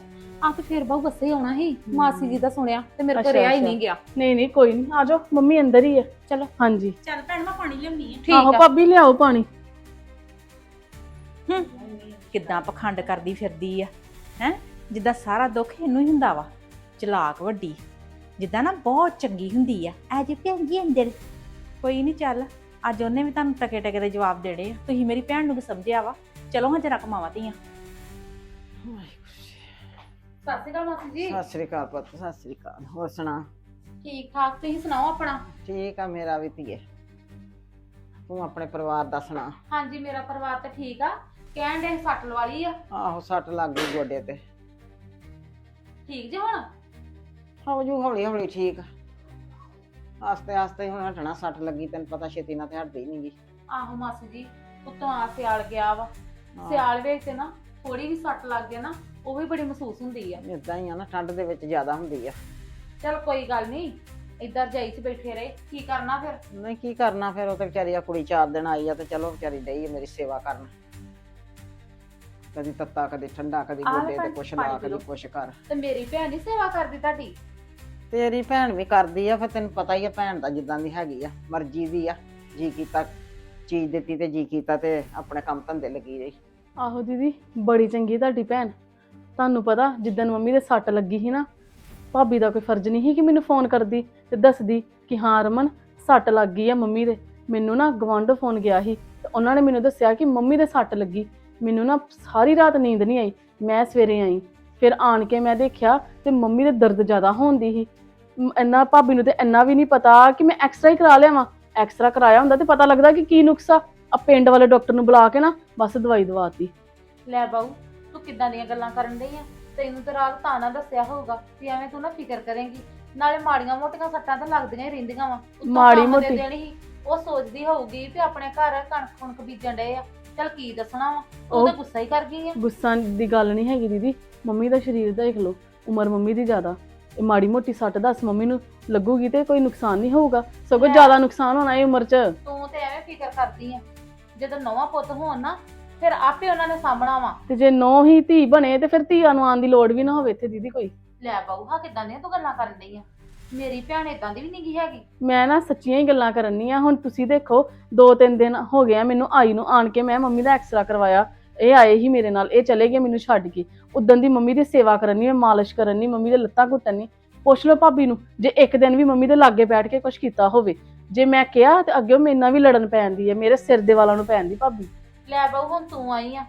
ਆ ਤੇ ਫਿਰ ਬਾਉ ਬੱਸੇ ਆਉਣਾ ਸੀ। ਮਾਸੀ ਜੀ ਦਾ ਸੁਣਿਆ ਤੇ ਮੇਰੇ ਕੋਲ ਰਿਹਾ ਹੀ। ਨਹੀਂ ਗਿਆ। ਨਹੀਂ ਨਹੀਂ ਕੋਈ ਨਹੀਂ। ਆ ਜਾਓ ਮੰਮੀ ਅੰਦਰ ਹੀ ਹੈ ਚਲੋ। ਹਾਂਜੀ। ਚੱਲ ਭੈਣ ਮੈਂ ਪਾਣੀ ਲਿਆਉਣੀ ਆ। ਠੀਕ ਆਹੋ ਭਾਬੀ ਲਿਆਓ ਪਾਣੀ। ਕਿੱਦਾਂ ਪਖੰਡ ਕਰਦੀ ਫਿਰਦੀ ਆ ਹੈ? ਜਿੱਦਾਂ ਸਾਰਾ ਦੁੱਖ ਇਹਨੂੰ ਹੀ ਹੁੰਦਾ ਵਾ। ਚਲਾਕ ਵੱਡੀ ਜਿੱਦਾਂ ਨਾ ਬਹੁਤ ਚੰਗੀ ਹੁੰਦੀ ਆ। ਐ ਜੀ ਭੈਣ ਜੀ ਅੰਦਰ ਕੋਈ ਨਹੀਂ ਚੱਲ ਅੱਜ ਉਹਨੇ ਵੀ ਤੁਹਾਨੂੰ ਟਕੇ ਟਕੇ ਦੇ ਜਵਾਬ ਦੇਣੇ ਆ। ਤੁਸੀਂ ਮੇਰੀ ਭੈਣ ਨੂੰ ਵੀ ਸਮਝਿਆ ਵਾ। ਚਲੋ ਹਾਂ ਜਰਾ ਕਮਾਵਾ ਧੀਆਂ। ਸਤਿ ਸ਼੍ਰੀ ਅਕਾਲ ਮਾਸੀ ਜੀ। ਸਤਿ ਸ੍ਰੀ ਅਕਾਲ ਪੁੱਤ ਸਤਿ ਸ੍ਰੀ ਅਕਾਲ। ਹੋਰ ਸੁਣਾ? ਠੀਕ ਠਾਕ ਤੁਸੀਂ ਸੁਣਾਓ ਆਪਣਾ? ਠੀਕ ਆ ਮੇਰਾ ਵੀ ਧੀਏ। ਤੂੰ ਆਪਣੇ ਪਰਿਵਾਰ ਦਾ ਸੁਣਾ। ਹਾਂਜੀ ਮੇਰਾ ਪਰਿਵਾਰ ਤਾਂ ਠੀਕ ਆ। ਕਹਿਣ ਦੇ ਸੱਟ ਲਵਾ ਲਈ ਆ। ਆਹੋ ਸੱਟ ਲੱਗ ਗਈ ਗੋਡੇ ਤੇ। ਠੀਕ ਜੇ ਹੁਣ? ਹੋ ਜੂ ਹੌਲੀ ਹੌਲੀ ਠੀਕ ਆਸਤੇ ਆਸਤੇ ਹੁਣ ਹਟਣਾ ਸੱਟ ਲੱਗੀ ਤੈਨੂੰ ਪਤਾ ਛੇਤੀ ਨਾਲ ਤੇ ਹਟਦੀ ਨਹੀਂਗੀ ਆਹੋ ਮਾਸੀ ਜੀ ਉੱਤੋਂ ਆ ਸਿਆਲ ਗਿਆ ਵਾ। ਸਿਆਲ ਵਿੱਚ ਤੇ ਨਾ ਥੋੜੀ ਵੀ ਸੱਟ ਲੱਗ ਗਿਆ ਨਾ ਉਹ ਵੀ ਬੜੀ ਮਹਿਸੂਸ ਹੁੰਦੀ ਆ। ਇਦਾਂ ਹੀ ਆ ਨਾ ਠੰਡ ਦੇ ਵਿੱਚ ਜ਼ਿਆਦਾ ਹੁੰਦੀ ਆ। ਚਲ ਕੋਈ ਗੱਲ ਨਹੀਂ ਇੱਧਰ ਜਾਈ ਚ ਬੈਠੇ ਰਹੇ ਕੀ ਕਰਨਾ ਫਿਰ? ਨਹੀਂ ਕੀ ਕਰਨਾ ਫਿਰ ਉਹ ਤੇ ਵਿਚਾਰੀ ਆ ਕੁੜੀ ਚਾਰ ਦਿਨ ਆਈ ਆ ਤੇ ਚਲੋ ਵਿਚਾਰੀ ਡਈ ਆ ਮੇਰੀ ਸੇਵਾ ਕਰਨ। ਕਦੀ ਤੱਤਾ ਕਦੀ ਠੰਡਾ ਕਦੀ ਆਹ ਗੋਡੇ ਤੇ ਕੁਛ ਲਾ ਪਾਣੀ ਪੀ ਕਦੀ। ਕੁਛ ਕਰ। ਤੇ ਮੇਰੀ ਭੈਣ ਦੀ ਸੇਵਾ ਕਰਦੀ ਤੁਹਾਡੀ? ਤੇਰੀ ਭੈਣ ਵੀ ਕਰਦੀ ਆ ਫਿਰ ਤੈਨੂੰ ਪਤਾ ਹੀ ਆ ਭੈਣ ਦਾ ਜਿੱਦਾਂ ਦੀ ਹੈਗੀ ਆ ਮਰਜ਼ੀ ਦੀ ਆ। ਜੀ ਕੀਤਾ ਚੀਜ਼ ਦਿੱਤੀ ਤੇ ਜੀ ਕੀਤਾ ਤੇ ਆਪਣੇ ਕੰਮ ਧੰਦੇ ਲੱਗੀ ਰਹੀ। ਆਹੋ ਦੀਦੀ ਬੜੀ ਚੰਗੀ ਤੁਹਾਡੀ ਭੈਣ। ਤੁਹਾਨੂੰ ਪਤਾ ਜਿੱਦਣ ਮੰਮੀ ਦੇ ਸੱਟ ਲੱਗੀ ਸੀ ਨਾ ਭਾਬੀ ਦਾ ਕੋਈ ਫਰਜ਼ ਨਹੀਂ ਸੀ ਕਿ ਮੈਨੂੰ ਫੋਨ ਕਰਦੀ ਤੇ ਦੱਸਦੀ ਕਿ ਹਾਂ ਰਮਨ ਸੱਟ ਲੱਗ ਗਈ ਆ ਮੰਮੀ ਦੇ। ਮੈਨੂੰ ਨਾ ਗਵਾਂਢੋ ਫੋਨ ਗਿਆ ਸੀ ਤੇ ਉਹਨਾਂ ਨੇ ਮੈਨੂੰ ਦੱਸਿਆ ਕਿ ਮੰਮੀ ਦੇ ਸੱਟ ਲੱਗੀ। ਮੈਨੂੰ ਨਾ ਸਾਰੀ ਰਾਤ ਨੀਂਦ ਨਹੀਂ ਆਈ। ਮੈਂ ਸਵੇਰੇ ਆਈ ਫਿਰ ਆਣ ਕੇ ਮੈਂ ਦੇਖਿਆ ਤੇ ਮੰਮੀ ਦੇ ਦਰਦ ਜ਼ਿਆਦਾ ਹੋਣਦੀ ਸੀ। ਮ- ਇੰਨਾ ਭਾਬੀ ਨੂੰ ਤੇ ਇੰਨਾ ਵੀ ਨਹੀਂ ਪਤਾ ਕਿ ਮੈਂ ਐਕਸਰਾ ਹੀ ਕਰਾ ਲਿਆਵਾਂ। ਐਕਸਰਾ ਕਰਾਇਆ ਹੁੰਦਾ ਤੇ ਪਤਾ ਲੱਗਦਾ ਕਿ ਕੀ ਨੁਕਸਾ ਆ। ਪਿੰਡ ਵਾਲੇ ਡਾਕਟਰ ਨੂੰ ਬੁਲਾ ਕੇ ਨਾ ਬਸ ਦਵਾਈ ਦਵਾਤੀ। ਲੈ ਬਾਊ ਤੂੰ ਕਿੱਦਾਂ ਦੀਆਂ ਗੱਲਾਂ ਕਰਨ ਡਈ ਆ? ਤੈਨੂੰ ਤਾਂ ਰਾਤ ਤਾਂ ਨਾ ਦੱਸਿਆ ਹੋਊਗਾ ਵੀ ਐਵੇਂ ਤੂੰ ਨਾ ਫਿਕਰ ਕਰੇਂਗੀ। ਨਾਲੇ ਮਾੜੀਆਂ ਮੋਟੀਆਂ ਸੱਟਾਂ ਤਾਂ ਲੱਗਦੀਆਂ ਹੀ ਰਹਿੰਦੀਆਂ ਵਾ। ਮਾੜੀ ਮੋਟੀ- ਦੇਣੀ ਸੀ। ਉਹ ਸੋਚਦੀ ਹੋਊਗੀ ਵੀ ਆਪਣੇ ਘਰ ਕਣਕ ਕੁਣਕ ਬੀਜਣ ਡਏ ਆ। ਚਲ ਕੀ ਦੱਸਣਾ ਵਾ? ਉਹ- ਉਹ ਤਾਂ ਗੁੱਸਾ ਹੀ ਕਰ ਗਈ ਆ। ਗੁੱਸਾ ਦੀ ਗੱਲ ਨਹੀਂ ਹੈਗੀ ਦੀਦੀ। ਮੰਮੀ ਦਾ ਸਰੀਰ ਦੇਖ ਲਓ ਉਮਰ ਮੰਮੀ ਦੀ ਜ਼ਿਆਦਾ। ਇਹ ਮਾੜੀ ਮੋਟੀ ਸੱਟ ਦੱਸ ਮੰਮੀ ਨੂੰ ਲੱਗੂਗੀ ਤੇ ਕੋਈ ਨੁਕਸਾਨ ਨਹੀਂ ਹੋਊਗਾ। ਸਗੋਂ ਲੈ। ਜ਼ਿਆਦਾ ਨੁਕਸਾਨ ਹੋਣਾ ਇਹ ਉਮਰ 'ਚ। ਤੂੰ ਤੇ ਐਵੇਂ ਫਿਕਰ ਕਰਦੀ ਆ। ਜਦੋਂ ਨਵਾਂ ਪੁੱਤ ਹੋਣ ਨਾ ਫਿਰ ਆਪੇ ਉਹਨਾਂ ਨੇ ਸਾਂਭਣਾ ਵਾ। ਤੇ ਜੇ ਨੋ ਹੀ ਧੀ ਬਣੇ ਤੇ ਫਿਰ ਧੀਆਂ ਨੂੰ ਆਉਣ ਦੀ ਲੋੜ ਵੀ ਨਾ ਹੋਵੇ ਇੱਥੇ ਦੀਦੀ ਕੋਈ। ਲੈ ਬਾਊ ਹਾਂ ਕਿੱਦਾਂ ਦੀਆਂ ਤੂੰ ਗੱਲਾਂ ਕਰਨ ਡਈ ਆ? ਮੇਰੀ ਭੈਣ ਇਦਾਂ ਦੀ ਵੀ ਨਹੀਂ ਗੀ ਹੈਗੀ। ਮੈਂ ਨਾ ਸੱਚੀਆਂ ਹੀ ਗੱਲਾਂ ਕਰਨੀਆਂ ਹੁਣ ਤੁਸੀਂ ਦੇਖੋ ਦੋ ਤਿੰਨ ਦਿਨ ਹੋ ਗਿਆ ਮੈਨੂੰ ਆਈ ਨੂੰ ਆਣ ਕੇ ਮੈਂ ਮੰਮੀ ਦਾ ਐਕਸਰਾ ਕਰਵਾਇਆ ਇਹ ਆਏ ਹੀ ਮੇਰੇ ਨਾਲ ਇਹ ਚਲੇ ਗਏ ਮੈਨੂੰ ਛੱਡ ਕੇ। ਉਦੋਂ ਦੀ ਮੰਮੀ ਦੀ ਸੇਵਾ ਕਰਨੀ ਮੈਂ ਮਾਲਿਸ਼ ਕਰਨੀ ਮੰਮੀ ਦੇ ਲੱਤਾਂ ਘੁੱਟਣੀ ਪੁੱਛ ਲਓ ਭਾਬੀ ਨੂੰ ਜੇ ਇੱਕ ਦਿਨ ਵੀ ਮੰਮੀ ਦੇ ਲਾਗੇ ਬੈਠ ਕੇ ਕੁਝ ਕੀਤਾ ਹੋਵੇ ਜੇ ਮੈਂ ਕਿਹਾ ਤੇ ਅੱਗੇ ਮੇਰੇ ਨਾਲ ਵੀ ਲੜਨ ਪੈਂਦੀ ਹੈ ਮੇਰੇ ਸਿਰ ਦੇ ਵਾਲਾਂ ਨੂੰ ਪੈਂਦੀ ਭਾਬੀ। ਲੈ ਬਾਊ ਹੁਣ ਤੂੰ ਆਈ ਆ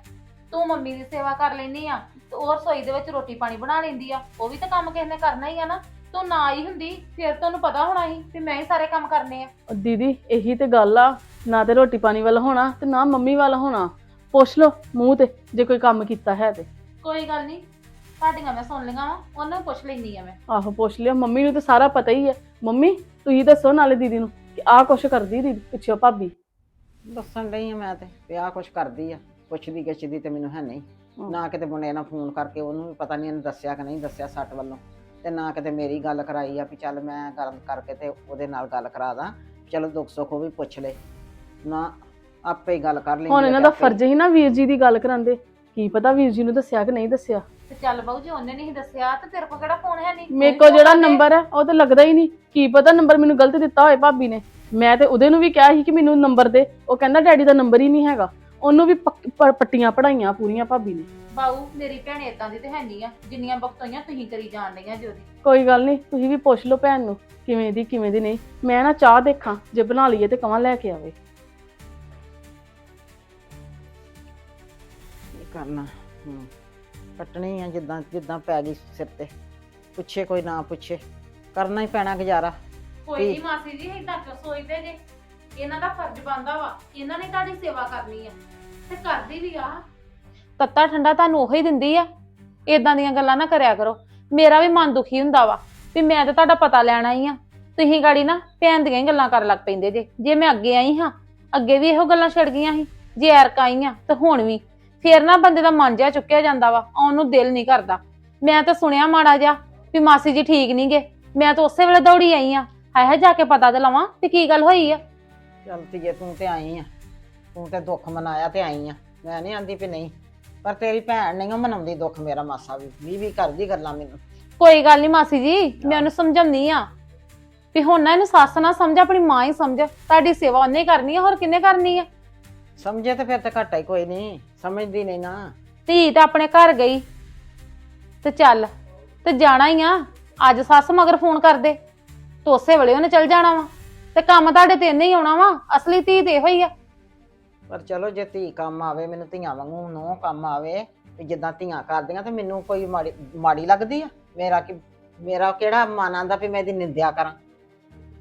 ਤੂੰ ਮੰਮੀ ਦੀ ਸੇਵਾ ਕਰ ਲੈਨੀ ਆ ਤੇ ਉਹ ਰਸੋਈ ਦੇ ਵਿੱਚ ਰੋਟੀ ਪਾਣੀ ਬਣਾ ਲੈਂਦੀ ਆ ਉਹ ਵੀ ਤਾਂ ਕੰਮ ਕਿਸੇ ਨੇ ਕਰਨਾ ਹੀ ਆ ਨਾ। ਤੂੰ ਨਾ ਆਈ ਹੁੰਦੀ ਫਿਰ ਤੈਨੂੰ ਪਤਾ ਹੋਣਾ ਸੀ ਵੀ ਮੈਂ ਹੀ ਸਾਰੇ ਕੰਮ ਕਰਨੇ ਆ। ਉਹ ਦੀਦੀ ਇਹੀ ਤੇ ਗੱਲ ਆ ਨਾ ਤੇ ਰੋਟੀ ਪਾਣੀ ਵੱਲ ਹੋਣਾ ਤੇ ਨਾ ਮੰਮੀ ਵੱਲ ਹੋਣਾ। ਪੁੱਛ ਲਓ ਮੂੰਹ ਤੇ ਜੇ ਕੋਈ ਕੰਮ ਕੀਤਾ ਹੈ ਤੇ। ਕੋਈ ਗੱਲ ਨਹੀਂ ਤੁਹਾਡੀਆਂ ਮੈਂ ਸੁਣ ਲਈਆਂ ਵਾ ਉਹਨਾਂ ਨੂੰ ਪੁੱਛ ਲੈਂਦੀ ਆ ਮੈਂ। ਆਹੋ ਪੁੱਛ ਲਿਓ ਮੰਮੀ ਨੂੰ ਤਾਂ ਸਾਰਾ ਪਤਾ ਹੀ ਹੈ ਮੰਮੀ ਤੁਸੀਂ ਦੱਸੋ ਨਾਲੇ ਦੀਦੀ ਨੂੰ ਕਿ ਆਹ ਕੁਛ ਕਰਦੀ ਦੀਦੀ ਪਿੱਛੇ ਭਾਬੀ। ਦੱਸਣ ਡਈ ਆ ਮੈਂ ਤੇ ਵੀ ਆਹ ਕੁਛ ਕਰਦੀ ਆ ਪੁੱਛਦੀ ਗਿੱਛਦੀ ਤੇ ਮੈਨੂੰ ਹੈ ਨਹੀਂ। ਹਾਂ। ਨਾ ਕਿਤੇ ਮੁੰਡੇ ਨਾਲ ਫੋਨ ਕਰਕੇ ਉਹਨੂੰ ਵੀ ਪਤਾ ਨਹੀਂ ਇਹਨੂੰ ਦੱਸਿਆ ਕਿ ਨਹੀਂ ਦੱਸਿਆ ਸੱਟ ਵੱਲੋਂ। ਤੇ ਨਾ ਕਿਤੇ ਮੇਰੀ ਗੱਲ ਕਰਾਈ ਆ ਵੀ ਚੱਲ ਮੈਂ ਗੱਲ ਕਰਕੇ ਤੇ ਉਹਦੇ ਨਾਲ ਗੱਲ ਕਰਾ ਦਾਂ। ਚਲੋ ਦੁੱਖ ਸੁੱਖ ਉਹ ਵੀ ਪੁੱਛ ਲੈ। ਨਾ ਆਪੇ ਹੀ ਗੱਲ ਕਰ ਲੈਂਦੀ ਹੁਣ ਇਹਨਾਂ ਦਾ ਫਰਜ਼ ਹੀ ਨਾ ਵੀਰ ਜੀ ਦੀ ਗੱਲ ਕਰਾਂਦੇ। ਕੀ ਪਤਾ ਵੀਰ ਜੀ ਨੂੰ ਦੱਸਿਆ ਕਿ ਨਹੀਂ ਦੱਸਿਆ? ਤੇ ਚੱਲ ਬਾਊ ਜੀ ਉਹਨੇ ਨਹੀਂ ਦੱਸਿਆ ਤੇ ਤੇਰੇ ਕੋਲ ਕਿਹੜਾ ਫੋਨ ਹੈ ਨਹੀਂ? ਮੇਰੇ ਕੋਲ ਜਿਹੜਾ ਨੰਬਰ ਹੈ ਉਹ ਤਾਂ ਲੱਗਦਾ ਹੀ ਨਹੀਂ। ਕੀ ਪਤਾ ਨੰਬਰ ਮੈਨੂੰ ਗਲਤ ਦਿੱਤਾ ਹੋਏ ਭਾਬੀ ਨੇ। ਮੈਂ ਤੇ ਉਹਦੇ ਨੂੰ ਵੀ ਕਿਹਾ ਸੀ ਕਿ ਮੈਨੂੰ ਨੰਬਰ ਦੇ। ਉਹ ਕਹਿੰਦਾ ਡੈਡੀ ਦਾ ਨੰਬਰ ਹੀ ਨਹੀਂ ਹੈਗਾ। ਉਹਨੂੰ ਵੀ ਪੱਕ- ਪ- ਪੱਟੀਆਂ ਪੜਾਈਆਂ ਪੂਰੀਆਂ ਭਾਬੀ ਨੇ। ਬਾਊ ਮੇਰੀ ਭੈਣ ਇਦਾਂ ਦੀ ਤੇ ਹੈ ਨਹੀਂ ਆ ਜਿੰਨੀਆਂ ਬਖਤੋਈਆਂ ਤੁਸੀਂ ਕਰੀ ਜਾਣ ਡਈਆਂ ਜੀ ਉਹਦੀ। ਕੋਈ ਗੱਲ ਨਹੀਂ ਤੁਸੀਂ ਵੀ ਪੁੱਛ ਲਓ ਭੈਣ ਨੂੰ ਕਿਵੇਂ ਦੀ ਕਿਵੇਂ ਦੀ ਨਹੀਂ। ਮੈਂ ਨਾ ਚਾਹ ਦੇਖਾਂ ਜੇ ਬਣਾ ਲਈਏ ਤੇ ਕਵਾਂ ਲੈ ਕੇ ਆਵੇ। ਕੀ ਕਰਨਾ? ਹੂੰ ਕੱਟਣੀ ਆ ਜਿੱਦਾਂ ਜਿੱਦਾਂ ਪੈ ਗਈ ਸਿਰ ਤੇ। ਪੁੱਛੇ ਕੋਈ ਨਾ ਪੁੱਛੇ ਕਰਨਾ ਹੀ ਪੈਣਾ ਗੁਜ਼ਾਰਾ। ਕੋਈ। ਨਹੀਂ ਮਾਸੀ ਜੀ ਇਦਾਂ ਕਿਉਂ ਸੋਚਦੇ ਜੇ। ਇਹਨਾਂ ਦਾ ਫਰਜ਼ ਬਣਦਾ ਵਾ ਇਹਨਾਂ ਨੇ ਤੁਹਾਡੀ ਸੇਵਾ ਕਰਨੀ ਆ। ਤੇ ਕਰਦੀ ਵੀ ਆ। ਤੱਤਾ ਠੰਡਾ ਤੁਹਾਨੂੰ ਉਹੀ ਦਿੰਦੀ ਆ। ਇਦਾਂ ਦੀਆਂ ਗੱਲਾਂ ਨਾ ਕਰਿਆ ਕਰੋ। ਮੇਰਾ ਵੀ ਮਨ ਦੁਖੀ ਹੁੰਦਾ ਵਾ ਵੀ ਮੈਂ ਤਾਂ ਤੁਹਾਡਾ ਪਤਾ ਲੈਣਾ ਆਈ ਆ। ਤੁਸੀਂ ਗਾੜੀ ਨਾ ਭੈਣ ਦੀਆਂ ਹੀ ਗੱਲਾਂ ਕਰਨ ਲੱਗ ਪੈਂਦੇ ਜੇ। ਜੇ ਮੈਂ ਅੱਗੇ ਆਈ ਹਾਂ, ਅੱਗੇ ਵੀ ਇਹੋ ਗੱਲਾਂ ਛਿੜ ਗਈਆਂ ਸੀ। ਜੇ ਐਰਕ ਆਈ ਤਾਂ ਹੁਣ ਵੀ। ਫੇਰ ਨਾ ਬੰਦੇ ਦਾ ਮਨ ਜਿਹਾ ਚੁੱਕਿਆ ਜਾਂਦਾ ਵਾ, ਆਉਣ ਨੂੰ ਦਿਲ ਨਹੀਂ ਕਰਦਾ। ਮੈਂ ਤਾਂ ਸੁਣਿਆ ਮਾੜਾ ਜਿਹਾ ਵੀ ਮਾਸੀ ਜੀ ਠੀਕ ਨਹੀਂ ਗੇ। ਮੈਂ ਤਾਂ ਉਸੇ ਵੇਲੇ ਦੌੜੀ ਆਈ ਆ। ਹਾਏ ਹਾਏ, ਜਾ ਕੇ ਪਤਾ ਤੇ ਲਵਾਂ ਵੀ ਕੀ ਗੱਲ ਹੋਈ ਆ। ਚੱਲ ਧੀਏ, ਤੂੰ ਤੇ ਆਈ ਆ। ਤੂੰ ਤੇ ਦੁੱਖ ਮਨਾਇਆ ਤੇ ਆਈ ਆ। ਮੈਂ ਨਹੀਂ ਆਂਦੀ ਵੀ ਨਹੀਂ। ਪਰ ਤੇਰੀ ਭੈਣ ਨਹੀਂ ਓ ਮਨਾਉਂਦੀ ਦੁੱਖ ਮੇਰਾ ਮਾਸਾ ਵੀ ਵੀ ਵੀ ਕਰਦੀ ਗੱਲਾਂ ਮੈਨੂੰ। ਕੋਈ ਗੱਲ ਨਹੀਂ ਮਾਸੀ ਜੀ ਮੈਂ ਉਹਨੂੰ ਸਮਝਾਉਂਦੀ ਆ। ਵੀ ਹੁਣ ਨਾ ਇਹਨੂੰ ਸੱਸ ਨਾ ਸਮਝ ਆਪਣੀ ਮਾਂ ਹੀ ਸਮਝ। ਤੁਹਾਡੀ ਸੇਵਾ ਉਹਨੇ ਕਰਨੀ ਆ ਹੋਰ ਕਿੰਨੇ ਕਰਨੀ ਆ? ਸਮਝੇ ਤੇ ਫਿਰ ਤੇ ਘਾਟਾ ਹੀ ਕੋਈ ਨਹੀਂ ਸਮਝਦੀ ਨਹੀਂ ਨਾ। ਧੀ ਤਾਂ ਆਪਣੇ ਘਰ ਗਈ। ਤੇ ਚੱਲ ਤੇ ਜਾਣਾ ਹੀ ਆ। ਅੱਜ ਸੱਸ ਮਗਰ ਫੋਨ ਕਰਦੇ। ਤੇ ਉਸੇ ਵੇਲੇ ਉਹਨੇ ਚੱਲ ਜਾਣਾ ਵਾ। ਤੇ ਕੰਮ ਤੁਹਾਡੇ ਤੇ ਇੰਨੇ ਹੀ ਆਉਣਾ ਵਾ। ਅਸਲੀ ਧੀ ਤੇ ਇਹੋ ਹੀ ਆ। ਪਰ ਚਲੋ ਜੇ ਧੀ ਕੰਮ ਆਵੇ ਮੈਨੂੰ ਧੀਆਂ ਵਾਂਗੂ ਨੋ ਕੰਮ ਆਵੇ ਵੀ ਜਿੱਦਾਂ ਧੀਆਂ ਕਰਦੀਆਂ ਤੇ ਮੈਨੂੰ ਕੋਈ ਮਾੜੀ ਮਾੜੀ ਲੱਗਦੀ ਆ? ਮੇਰਾ ਕਿ ਮੇਰਾ ਕਿਹੜਾ ਮਨ ਆਂਦਾ ਵੀ ਮੈਂ ਇਹਦੀ ਨਿੰਦਿਆ ਕਰਾਂ?